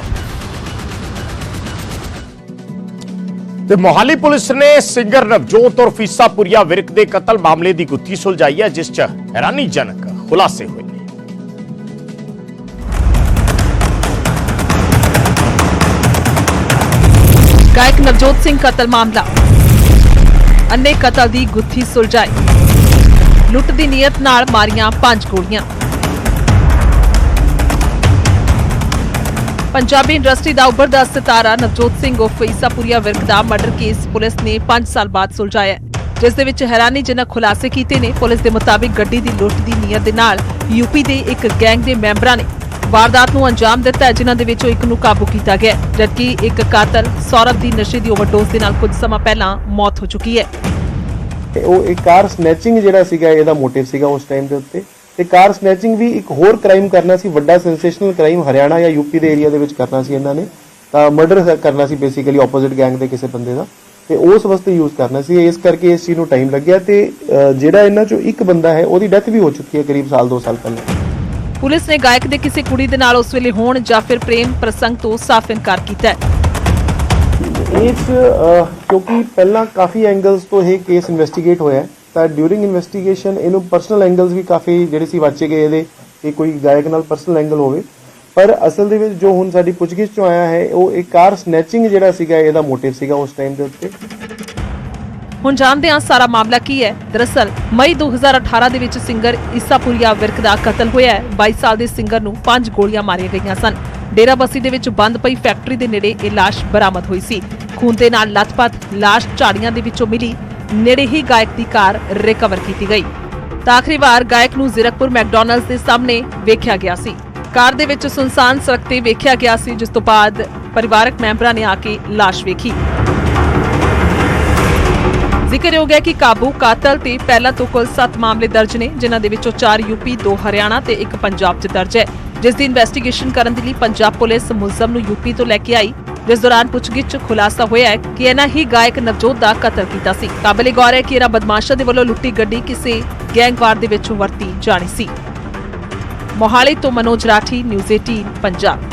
Speaker 1: ਤੇ ਮੋਹਾਲੀ ਪੁਲਿਸ ਨੇ ਸਿੰਗਰ ਨਵਜੋਤ ਔਰ ਫੀਸਾਪੁਰੀਆ ਵਿਰਕ ਦੇ ਕਤਲ ਮਾਮਲੇ ਦੀ ਗੁੱਥੀ ਸੁਲਝਾਈ ਹੈ ਜਿਸ 'ਚ ਹੈਰਾਨੀਜਨਕ ਖੁਲਾਸੇ ਹੋਏ ਨੇ।
Speaker 15: ਗਾਇਕ ਨਵਜੋਤ ਸਿੰਘ ਕਤਲ ਮਾਮਲਾ। ਅੰਨੇ ਕਤਲ ਦੀ ਗੁੱਥੀ ਸੁਲਝਾਈ। ਲੁੱਟ ਦੀ ਨੀਅਤ ਨਾਲ ਮਾਰੀਆਂ ਪੰਜ ਗੋਲੀਆਂ। ਪੰਜਾਬੀ ਇੰਡਸਟਰੀ ਦਾ ਉੱਭਰਦਾ ਸਿਤਾਰਾ ਨਵਜੋਤ ਸਿੰਘ ਉਰਫ ਈਸਾਪੁਰੀਆ ਵਿਰਕ ਦਾ ਮਰਡਰ ਕੇਸ ਪੁਲਿਸ ਨੇ 5 ਸਾਲ ਬਾਅਦ ਸੁਲਝਾਇਆ ਜਿਸ ਦੇ ਵਿੱਚ ਹੈਰਾਨੀਜਨਕ ਖੁਲਾਸੇ ਕੀਤੇ ਨੇ। ਪੁਲਿਸ ਦੇ ਮੁਤਾਬਿਕ ਗੱਡੀ ਦੀ ਲੁੱਟ ਦੀ ਨੀਅਤ ਦੇ ਨਾਲ ਯੂਪੀ ਦੇ ਇੱਕ ਗੈਂਗ ਦੇ ਮੈਂਬਰਾਂ ਨੇ ਵਾਰਦਾਤ ਨੂੰ ਅੰਜਾਮ ਦਿੱਤਾ ਜਿਨ੍ਹਾਂ ਦੇ ਵਿੱਚੋਂ ਇੱਕ ਨੂੰ ਕਾਬੂ ਕੀਤਾ ਗਿਆ ਜਦਕਿ ਇੱਕ ਕਾਤਲ ਸੌਰਵ ਦੀ ਨਸ਼ੇ ਦੀ ਓਵਰਡੋਜ਼ ਦੇ ਨਾਲ ਕੁਝ ਸਮਾਂ ਪਹਿਲਾਂ ਮੌਤ ਹੋ ਚੁੱਕੀ ਹੈ।
Speaker 16: ਤੇ ਉਹ ਇੱਕ ਕਾਰ ਸਨੈਚਿੰਗ ਜਿਹੜਾ ਸੀਗਾ, ਇਹਦਾ ਮੋਟਿਵ ਸੀਗਾ ਉਸ ਟਾਈਮ ਦੇ ਉੱਤੇ। ਤੇ ਕਾਰ ਸਨੈਚਿੰਗ ਵੀ ਇੱਕ ਹੋਰ ਕ੍ਰਾਈਮ ਕਰਨਾ ਸੀ ਵੱਡਾ ਸੈਂਸੇਸ਼ਨਲ ਕ੍ਰਾਈਮ ਹਰਿਆਣਾ ਜਾਂ ਯੂਪੀ ਦੇ ਏਰੀਆ ਦੇ ਵਿੱਚ ਕਰਨਾ ਸੀ ਇਹਨਾਂ ਨੇ। ਤਾਂ ਮਰਡਰ ਕਰਨਾ ਸੀ ਬੇਸਿਕਲੀ ਆਪੋਜ਼ਿਟ ਗੈਂਗ ਦੇ ਕਿਸੇ ਬੰਦੇ ਦਾ। ਤੇ ਉਸ ਵਾਸਤੇ ਯੂਜ਼ ਕਰਨਾ ਸੀ। ਇਸ ਕਰਕੇ ਇਸ ਚੀਜ਼ ਨੂੰ ਟਾਈਮ ਲੱਗਿਆ ਤੇ ਜਿਹੜਾ ਇਹਨਾਂ ਚੋਂ ਇੱਕ ਬੰਦਾ ਹੈ ਉਹਦੀ ਡੈਥ ਵੀ ਹੋ ਚੁੱਕੀ ਹੈ ਕਰੀਬ ਸਾਲ 2 ਸਾਲ ਪਹਿਲਾਂ।
Speaker 15: ਪੁਲਿਸ ਨੇ ਗਾਇਕ ਦੇ ਕਿਸੇ ਕੁੜੀ ਦੇ ਨਾਲ ਉਸ ਵੇਲੇ ਹੋਣ ਜਾਂ ਫਿਰ ਪ੍ਰੇਮ ਪ੍ਰਸੰਗ ਤੋਂ ਸਾਫ਼ ਇਨਕਾਰ ਕੀਤਾ ਹੈ।
Speaker 16: ਇਸ ਕਿਉਂਕਿ ਪਹਿਲਾਂ ਕਾਫੀ ਐਂਗਲਸ ਤੋਂ ਇਹ ਕੇਸ ਇਨਵੈਸਟੀਗੇਟ ਹੋਇਆ ਹੈ, ਤਾਂ ਡਿਊਰਿੰਗ ਇਨਵੈਸਟੀਗੇਸ਼ਨ ਇਹਨੂੰ ਪਰਸਨਲ ਐਂਗਲਸ ਵੀ ਕਾਫੀ ਜਿਹੜੇ ਸੀ ਵਾਚੇ ਗਏ ਇਹਦੇ, ਕਿ ਕੋਈ ਗਾਇਕ ਨਾਲ ਪਰਸਨਲ ਐਂਗਲ ਹੋਵੇ। ਪਰ ਅਸਲ ਦੇ ਵਿੱਚ ਜੋ ਹੁਣ ਸਾਡੀ ਪੁੱਛਗਿੱਛ ਚੋਂ ਆਇਆ ਹੈ, ਉਹ ਇੱਕ ਕਾਰ ਸਨੈਚਿੰਗ ਜਿਹੜਾ ਸੀਗਾ, ਇਹਦਾ ਮੋਟਿਵ ਸੀਗਾ ਉਸ ਟਾਈਮ ਦੇ ਉੱਤੇ।
Speaker 15: ਹੁਣ ਜਾਣਦੇ ਹਾਂ ਸਾਰਾ ਮਾਮਲਾ ਕੀ ਹੈ। ਦਰਅਸਲ, ਮਈ 2018 ਦੇ ਵਿੱਚ ਸਿੰਗਰ ਈਸਾਪੁਰੀਆ ਵਿਰਕ ਦਾ ਕਤਲ ਹੋਇਆ ਹੈ। 22 ਸਾਲ ਦੇ ਸਿੰਗਰ ਨੂੰ ਪੰਜ ਗੋਲੀਆਂ ਮਾਰੀਆਂ ਗਈਆਂ ਸਨ। ਡੇਰਾਬੱਸੀ ਦੇ ਵਿੱਚ ਬੰਦ ਪਈ ਫੈਕਟਰੀ ਦੇ ਨੇੜੇ ਇਹ ਲਾਸ਼ ਬਰਾਮਦ ਹੋਈ ਸੀ। ਖੂਨ ਦੇ ਨਾਲ ਲੱਥਪੱਥ ਲਾਸ਼ ਝਾੜੀਆਂ ਦੇ ਵਿੱਚੋਂ ਮਿਲੀ। ਨੇੜੇ ਹੀ ਗਾਇਕ ਦੀ ਕਾਰ ਰਿਕਵਰ ਕੀਤੀ ਗਈ। ਤਾਂ ਆਖਰੀ ਵਾਰ ਗਾਇਕ ਨੂੰ ਜ਼ੀਰਕਪੁਰ ਮੈਕਡੋਨਲਡਸ ਦੇ ਸਾਹਮਣੇ ਵੇਖਿਆ ਗਿਆ ਸੀ। ਕਾਰ ਦੇ ਵਿੱਚ ਸੁਨਸਾਨ ਸੜਕ ਤੇ ਵੇਖਿਆ ਗਿਆ ਸੀ, ਜਿਸ ਤੋਂ ਬਾਅਦ ਪਰਿਵਾਰਕ ਮੈਂਬਰਾਂ ਨੇ ਆ ਕੇ ਲਾਸ਼ ਵੇਖੀ। ਜ਼ਿਕਰਯੋਗ ਹੈ ਕਿ ਕਾਬੂ ਕਾਤਲ ਤੇ ਪਹਿਲਾਂ ਤੋਂ ਕੁੱਲ 7 ਮਾਮਲੇ ਦਰਜ ਨੇ, ਜਿਨ੍ਹਾਂ ਦੇ ਵਿੱਚੋਂ 4 ਯੂਪੀ 2 ਹਰਿਆਣਾ ਤੇ ਇੱਕ ਪੰਜਾਬ 'ਚ ਦਰਜ ਹੈ। ਜਿਸ ਦੀ ਇਨਵੈਸਟੀਗੇਸ਼ਨ ਕਰਨ ਦੇ ਲਈ ਪੰਜਾਬ ਪੁਲਿਸ ਮੁਲਜ਼ਮ ਨੂੰ ਯੂਪੀ ਤੋਂ ਲੈ ਕੇ ਆਈ। ਜਿਸ ਦੌਰਾਨ ਪੁੱਛਗਿੱਛ 'ਚ ਖੁਲਾਸਾ ਹੋਇਆ ਹੈ ਕਿ ਇਹਨਾਂ ਹੀ ਗਾਇਕ ਨਵਜੋਤ ਦਾ ਕਤਲ ਕੀਤਾ ਸੀ। ਕਾਬਲੇ ਗੌਰ ਹੈ ਕਿ ਇਹਨਾਂ ਬਦਮਾਸ਼ਾਂ ਦੇ ਵੱਲੋਂ ਲੁੱਟੀ ਗੱਡੀ ਕਿਸੇ ਗੈਂਗਵਾਰ ਦੇ ਵਿੱਚ ਵਰਤੀ ਜਾਣੀ ਸੀ। ਮੋਹਾਲੀ ਤੋਂ ਮਨੋਜ ਰਾਠੀ, ਨਿਊਜ਼ 18 ਪੰਜਾਬ।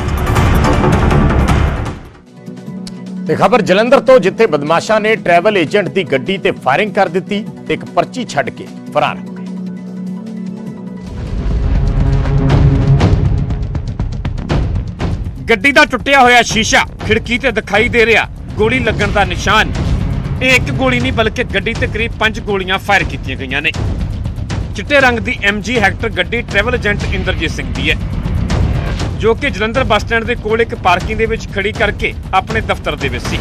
Speaker 1: ਤੇ ਖਬਰ ਜਲੰਧਰ ਤੋਂ, ਜਿੱਥੇ ਬਦਮਾਸ਼ਾਂ ਨੇ ਟਰੈਵਲ ਏਜੰਟ ਦੀ ਗੱਡੀ ਤੇ ਫਾਇਰਿੰਗ ਕਰ ਦਿੱਤੀ ਤੇ ਇੱਕ ਪਰਚੀ ਛੱਡ ਕੇ ਫਰਾਰ
Speaker 4: ਗੱਡੀ ਦਾ ਟੁੱਟਿਆ ਹੋਇਆ ਸ਼ੀਸ਼ਾ ਖਿੜਕੀ ਤੇ ਦਿਖਾਈ ਦੇ ਰਿਹਾ, ਗੋਲੀ ਲੱਗਣ ਦਾ ਨਿਸ਼ਾਨ। ਇਹ ਇੱਕ ਗੋਲੀ ਨਹੀਂ, ਬਲਕਿ ਗੱਡੀ ਤੇ ਕਰੀਬ 5 ਗੋਲੀਆਂ ਫਾਇਰ ਕੀਤੀਆਂ ਗਈਆਂ ਨੇ। ਚਿੱਟੇ ਰੰਗ ਦੀ MG ਹੈਕਟਰ ਗੱਡੀ ਟਰੈਵਲ ਏਜੰਟ ਇੰਦਰਜੀਤ ਸਿੰਘ ਦੀ ਹੈ, ਜੋ ਕਿ ਜਲੰਧਰ ਬੱਸ ਸਟੈਂਡ ਦੇ ਕੋਲ ਇੱਕ ਪਾਰਕਿੰਗ ਦੇ ਵਿੱਚ ਖੜੀ ਕਰਕੇ ਆਪਣੇ ਦਫ਼ਤਰ ਦੇ ਵਿੱਚ ਸੀ।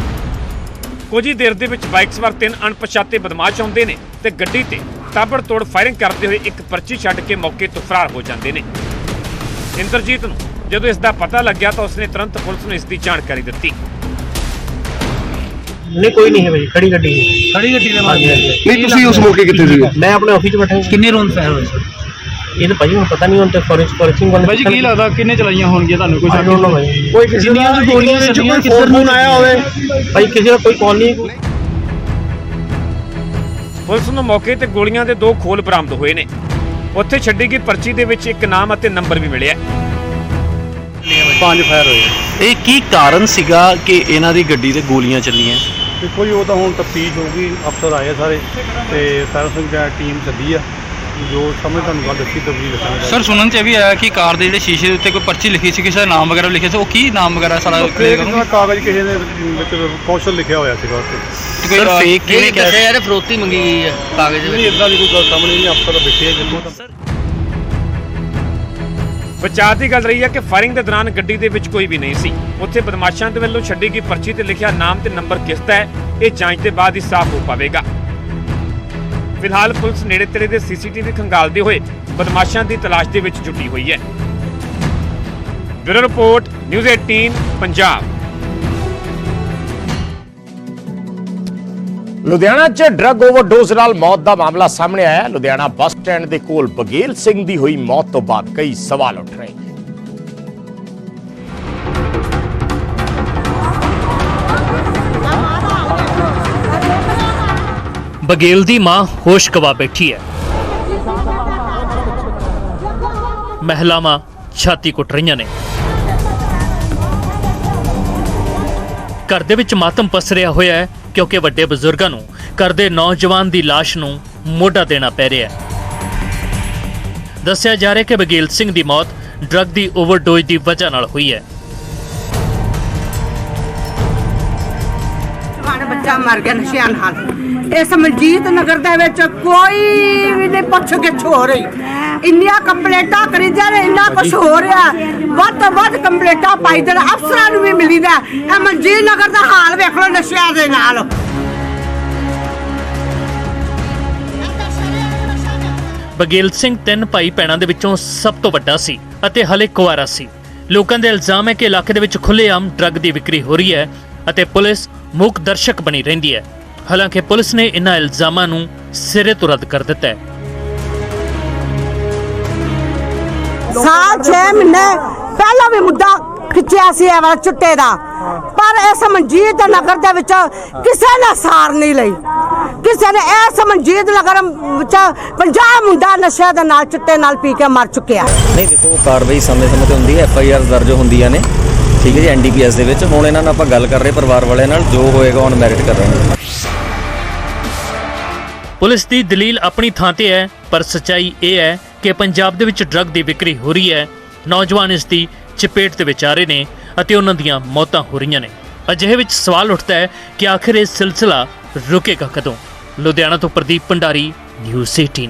Speaker 4: ਕੁਝ ਹੀ ਦੇਰ ਦੇ ਵਿੱਚ ਬਾਈਕ ਸਵਾਰ ਤਿੰਨ ਅਣਪਛਾਤੇ ਬਦਮਾਸ਼ ਆਉਂਦੇ ਨੇ ਤੇ ਗੱਡੀ ਤੇ ਤਾਬੜਤੋੜ ਫਾਇਰਿੰਗ ਕਰਦੇ ਹੋਏ ਇੱਕ ਪਰਚੀ ਛੱਡ ਕੇ ਮੌਕੇ ਤੋਂ ਫਰਾਰ ਹੋ ਜਾਂਦੇ ਨੇ। ਇੰਦਰਜੀਤ ਨੂੰ ਜਦੋਂ ਇਸ ਦਾ ਪਤਾ ਲੱਗਿਆ ਤਾਂ ਉਸਨੇ ਤੁਰੰਤ ਪੁਲਿਸ ਨੂੰ ਇਸ ਦੀ ਜਾਣਕਾਰੀ ਦਿੱਤੀ।
Speaker 17: ਨਹੀਂ ਕੋਈ ਨਹੀਂ ਹੈ ਭਾਈ ਖੜੀ ਗੱਡੀ ਖੜੀ ਗੱਡੀ ਦੇ ਮਾਰ
Speaker 6: ਨਹੀਂ ਤੁਸੀਂ ਉਸ ਮੌਕੇ ਕਿੱਥੇ ਸੀ
Speaker 17: ਮੈਂ ਆਪਣੇ ਆਫਿਸ 'ਚ ਬੈਠਾ ਕਿੰਨੇ ਰੌਂਦ ਫਾਇਰ ਹੋਏ ਇਹ ਤਾਂ ਭਾਜੀ ਹੁਣ ਪਤਾ ਨਹੀਂ ਹੁਣ ਤੇ ਫੋਰੈਂਸ ਫੋਰੈਂਸਿੰਗ ਵਾਲੇ
Speaker 18: ਜੀ ਕੀ ਲੱਗਦਾ ਕਿੰਨੇ ਚਲਾਈਆਂ ਹੋਣਗੀਆਂ ਤੁਹਾਨੂੰ? ਕੋਈ
Speaker 17: don't know ਭਾਈ
Speaker 18: ਕੋਈ ਕਿਸੇ ਦੀਆਂ ਗੋਲੀਆਂ ਵਿੱਚ ਕੋਈ ਫੋਨ ਆਇਆ ਹੋਵੇ।
Speaker 17: ਭਾਈ ਕਿਸੇ ਦਾ ਕੋਈ ਕਾਲ ਨਹੀਂ।
Speaker 4: ਪੁਲਿਸ ਨੂੰ ਮੌਕੇ ਤੇ ਗੋਲੀਆਂ ਦੇ ਦੋ ਖੋਲ ਬਰਾਮਦ ਹੋਏ ਨੇ। ਉੱਥੇ ਛੱਡੀ ਗਈ ਪਰਚੀ ਦੇ ਵਿੱਚ ਇੱਕ ਨਾਮ ਅਤੇ ਨੰਬਰ ਵੀ ਮਿਲਿਆ।
Speaker 18: ਪੰਜ ਫਾਇਰ ਹੋਏ
Speaker 19: ਇਹ ਕੀ ਕਾਰਨ ਸੀਗਾ ਕਿ ਇਹਨਾਂ ਦੀ ਗੱਡੀ ਤੇ ਗੋਲੀਆਂ ਚੱਲੀਆਂ?
Speaker 18: ਦੇਖੋ ਜੀ ਉਹ ਤਾਂ ਹੁਣ ਤਫਤੀਸ਼ ਹੋਊਗੀ ਅਫਸਰ ਆਏ ਆ ਸਾਰੇ ਤੇ ਸਾਰਾ ਸਿੰਘ ਦਾ ਟੀਮ ਚੱਲੀ ਆ। ਜੋ ਸਮਝ ਤੁਹਾਨੂੰ ਗੱਲ ਦੱਸੀ ਤਬਦੀਲ ਦੱਸਾਂਗੇ।
Speaker 20: ਸਰ ਸੁਣਨ ਚ ਇਹ ਵੀ ਆਇਆ ਕਿ ਕਾਰ ਦੇ ਜਿਹੜੇ ਸ਼ੀਸ਼ੇ ਦੇ ਉੱਤੇ ਕੋਈ ਪਰਚੀ ਲਿਖੀ ਸੀ ਕਿਸੇ ਦਾ ਨਾਮ ਵਗੈਰਾ ਲਿਖਿਆ ਸੀ ਉਹ ਕੀ ਨਾਮ ਵਗੈਰਾ ਸਾਰਾ clear
Speaker 18: ਕਾਗਜ਼ ਕਿਸੇ ਦੇ ਵਿੱਚ ਕੌਸ਼ਲ ਲਿਖਿਆ ਹੋਇਆ ਸੀਗਾ ਉੱਥੇ।
Speaker 20: ਕੋਈ, ਅਹ, ਕਿਹਨੇ ਕਿਹਾ
Speaker 19: ਯਾਰ ਫਰੋਤੀ ਮੰਗੀ ਗਈ ਹੈ ਕਾਗਜ਼
Speaker 18: ਨਹੀਂ ਇਦਾਂ ਦੀ ਕੋਈ ਗੱਲ ਸਾਹਮਣੇ ਨਹੀਂ ਅਫਸਰ ਬੈਠੇ ਆ ਜਿੱਥੋਂ ਤਾਂ।
Speaker 4: ਬਚਾਅ ਦੀ ਗੱਲ ਰਹੀ ਹੈ ਕਿ ਫਾਇਰਿੰਗ ਦੇ ਦੌਰਾਨ ਗੱਡੀ ਦੇ ਵਿੱਚ ਕੋਈ ਵੀ ਨਹੀਂ ਸੀ। ਉੱਥੇ ਬਦਮਾਸ਼ਾਂ ਦੇ ਵੱਲੋਂ ਛੱਡੀ ਗਈ ਪਰਚੀ ਤੇ ਲਿਖਿਆ ਨਾਮ ਤੇ ਨੰਬਰ ਕਿਸ ਦਾ ਹੈ, ਇਹ ਜਾਂਚ ਦੇ ਬਾਅਦ ਹੀ ਸਾਫ਼ ਹੋ ਪਾਵੇਗਾ। ਫਿਲਹਾਲ ਪੁਲਿਸ ਨੇੜੇ ਤੇੜੇ ਦੇ ਸੀਸੀਟੀਵੀ ਖੰਗਾਲਦੇ ਹੋਏ ਬਦਮਾਸ਼ਾਂ ਦੀ ਤਲਾਸ਼ ਦੇ ਵਿੱਚ ਜੁਟੀ ਹੋਈ ਹੈ। Bureau report, news 18 Punjab.
Speaker 1: Ludhiana 'ਚ ਡਰੱਗ ਓਵਰਡੋਜ਼ ਨਾਲ ਮੌਤ ਦਾ ਮਾਮਲਾ ਸਾਹਮਣੇ ਆਇਆ। ਹੈ। ਲੁਧਿਆਣਾ ਬੱਸ ਸਟੈਂਡ ਦੇ ਕੋਲ ਬਗੇਲ ਸਿੰਘ ਦੀ ਹੋਈ ਮੌਤ ਤੋਂ ਬਾਅਦ ਕਈ ਸਵਾਲ ਉੱਠ ਰਹੇ। ਨੇ
Speaker 19: ਬਗੇਲ ਦੀ ਮਾਂ ਹੋਸ਼ ਗਵਾ ਬੈਠੀ ਹੈ। ਮਹਿਲਾਵਾਂ ਛਾਤੀ ਕੁੱਟ ਰਹੀਆਂ ਨੇ। ਘਰ ਦੇ ਵਿੱਚ ਮਾਤਮ ਪਸਰਿਆ ਹੋਇਆ ਹੈ। ਕਿਉਂਕਿ ਵੱਡੇ ਬਜ਼ੁਰਗਾਂ ਨੂੰ ਘਰ ਦੇ ਨੌਜਵਾਨ ਦੀ ਲਾਸ਼ ਨੂੰ ਮੋਢਾ ਦੇਣਾ ਪੈ ਰਿਹਾ ਹੈ। ਦੱਸਿਆ ਜਾ ਰਿਹਾ ਕਿ ਬਗੇਲ ਸਿੰਘ ਦੀ ਮੌਤ ਡਰੱਗ ਦੀ ਓਵਰਡੋਜ਼ ਦੀ ਵਜ੍ਹਾ ਨਾਲ ਹੋਈ ਹੈ।
Speaker 21: ਸਾਡਾ ਬੱਚਾ ਮਰ ਗਿਆ, ਨਸ਼ਿਆਂ ਨਾਲ। ਇਸ ਮਨਜੀਤ ਨਗਰ ਦੇ ਵਿੱਚ ਕੋਈ ਵੀ ਨਹੀਂ ਪੁੱਛ ਗਿੱਛ ਹੋ ਰਹੀ। ਇੰਨੀਆਂ ਕੰਪਲੇਂਟਾਂ ਕਰੀ ਜਾ ਰਹੇ ਇੰਨਾ ਕੁਝ ਹੋ ਰਿਹਾ। ਵੱਧ ਤੋਂ ਵੱਧ ਕੰਪਲੇਂਟਾਂ ਪਾਈ ਦੇਣ ਅਫਸਰਾਂ ਨੂੰ ਵੀ ਮਿਲੀਦਾ। ਇਹ ਮਨਜੀਤ ਨਗਰ ਦਾ ਹਾਲ ਵੇਖ ਲਓ ਨਸ਼ਿਆਂ ਦੇ ਨਾਲ।
Speaker 19: ਬਗੇਲ ਸਿੰਘ ਤਿੰਨ ਭਾਈ ਭੈਣਾਂ ਦੇ ਵਿੱਚੋਂ ਸਭ ਤੋਂ ਵੱਡਾ ਸੀ ਅਤੇ ਹਲੇ ਕੁਆਰਾ ਸੀ। ਲੋਕਾਂ ਦੇ ਇਲਜ਼ਾਮ ਹੈ ਕਿ ਇਲਾਕੇ ਦੇ ਵਿੱਚ ਖੁੱਲ੍ਹੇਆਮ ਡਰੱਗ ਦੀ ਵਿਕਰੀ ਹੋ ਰਹੀ ਹੈ ਅਤੇ ਪੁਲਿਸ ਮੂਕ ਦਰਸ਼ਕ ਬਣੀ ਰਹਿੰਦੀ ਹੈ। ਹਾਲਾਂਕਿ ਪੁਲਿਸ ਨੇ ਇਨ੍ਹਾਂ ਇਲਜ਼ਾਮਾਂ ਨੂੰ ਸਿਰੇ ਤੋਂ ਰੱਦ ਕਰ ਦਿੱਤਾ ਹੈ।
Speaker 21: ਸਾਲ 6 ਮਹੀਨੇ ਪਹਿਲਾਂ ਵੀ ਮੁੱਦਾ ਖਿੱਚਿਆ ਸੀ ਇਹ ਵਾਲਾ ਚੁੱਟੇ ਦਾ। ਪਰ ਇਸ ਮਨਜੀਤ ਨਗਰ ਦੇ ਵਿੱਚ ਕਿਸੇ ਨੇ ਸਾਰ ਨਹੀਂ ਲਈ। ਕਿਸੇ ਨੇ ਇਸ ਮਨਜੀਤ ਨਗਰ ਵਿੱਚ 50 ਮੁੰਡਾ ਨਸ਼ੇ ਦੇ ਨਾਲ ਚਿੱਟੇ ਨਾਲ ਪੀ ਕੇ ਮਰ ਚੁੱਕਿਆ।
Speaker 22: ਨਹੀਂ ਦੇਖੋ ਕਾਰਵਾਈ ਸਮੇਂ ਸਮੇਂ ਤੇ ਹੁੰਦੀ ਹੈ। ਐਫ ਆਈ ਆਰ ਦਰਜ ਹੁੰਦੀਆਂ ਨੇ। ਠੀਕ ਹੈ ਜੀ ਐਨ ਡੀ ਪੀ ਐਸ ਦੇ ਵਿੱਚ। ਹੁਣ ਇਹਨਾਂ ਨਾਲ ਆਪਾਂ ਗੱਲ ਕਰ ਰਹੇ ਪਰਿਵਾਰ ਵਾਲਿਆਂ ਨਾਲ ਜੋ ਹੋਏਗਾ ਔਨ ਮੈਰਿਟ ਕਰ ਰਹੇ ਹਾਂ
Speaker 19: ਪੁਲਿਸ ਦੀ ਦਲੀਲ ਆਪਣੀ ਥਾਂ ਤੇ ਹੈ, ਪਰ ਸੱਚਾਈ ਇਹ ਹੈ ਕਿ ਪੰਜਾਬ ਦੇ ਵਿੱਚ ਡਰੱਗ ਦੀ ਵਿਕਰੀ ਹੋ ਰਹੀ ਹੈ। ਨੌਜਵਾਨ ਇਸ ਦੀ ਚਪੇਟ ਦੇ ਵਿੱਚ ਆ ਰਹੇ ਨੇ ਅਤੇ ਉਹਨਾਂ ਦੀਆਂ ਮੌਤਾਂ ਹੋ ਰਹੀਆਂ ਨੇ। ਅਜਿਹੇ ਵਿੱਚ ਸਵਾਲ ਉੱਠਦਾ ਹੈ ਕਿ ਆਖਿਰ ਇਹ ਸਿਲਸਿਲਾ ਰੁਕੇਗਾ ਕਦੋਂ? ਲੁਧਿਆਣਾ ਤੋਂ ਪ੍ਰਦੀਪ ਭੰਡਾਰੀ ਨਿਊਜ਼ 18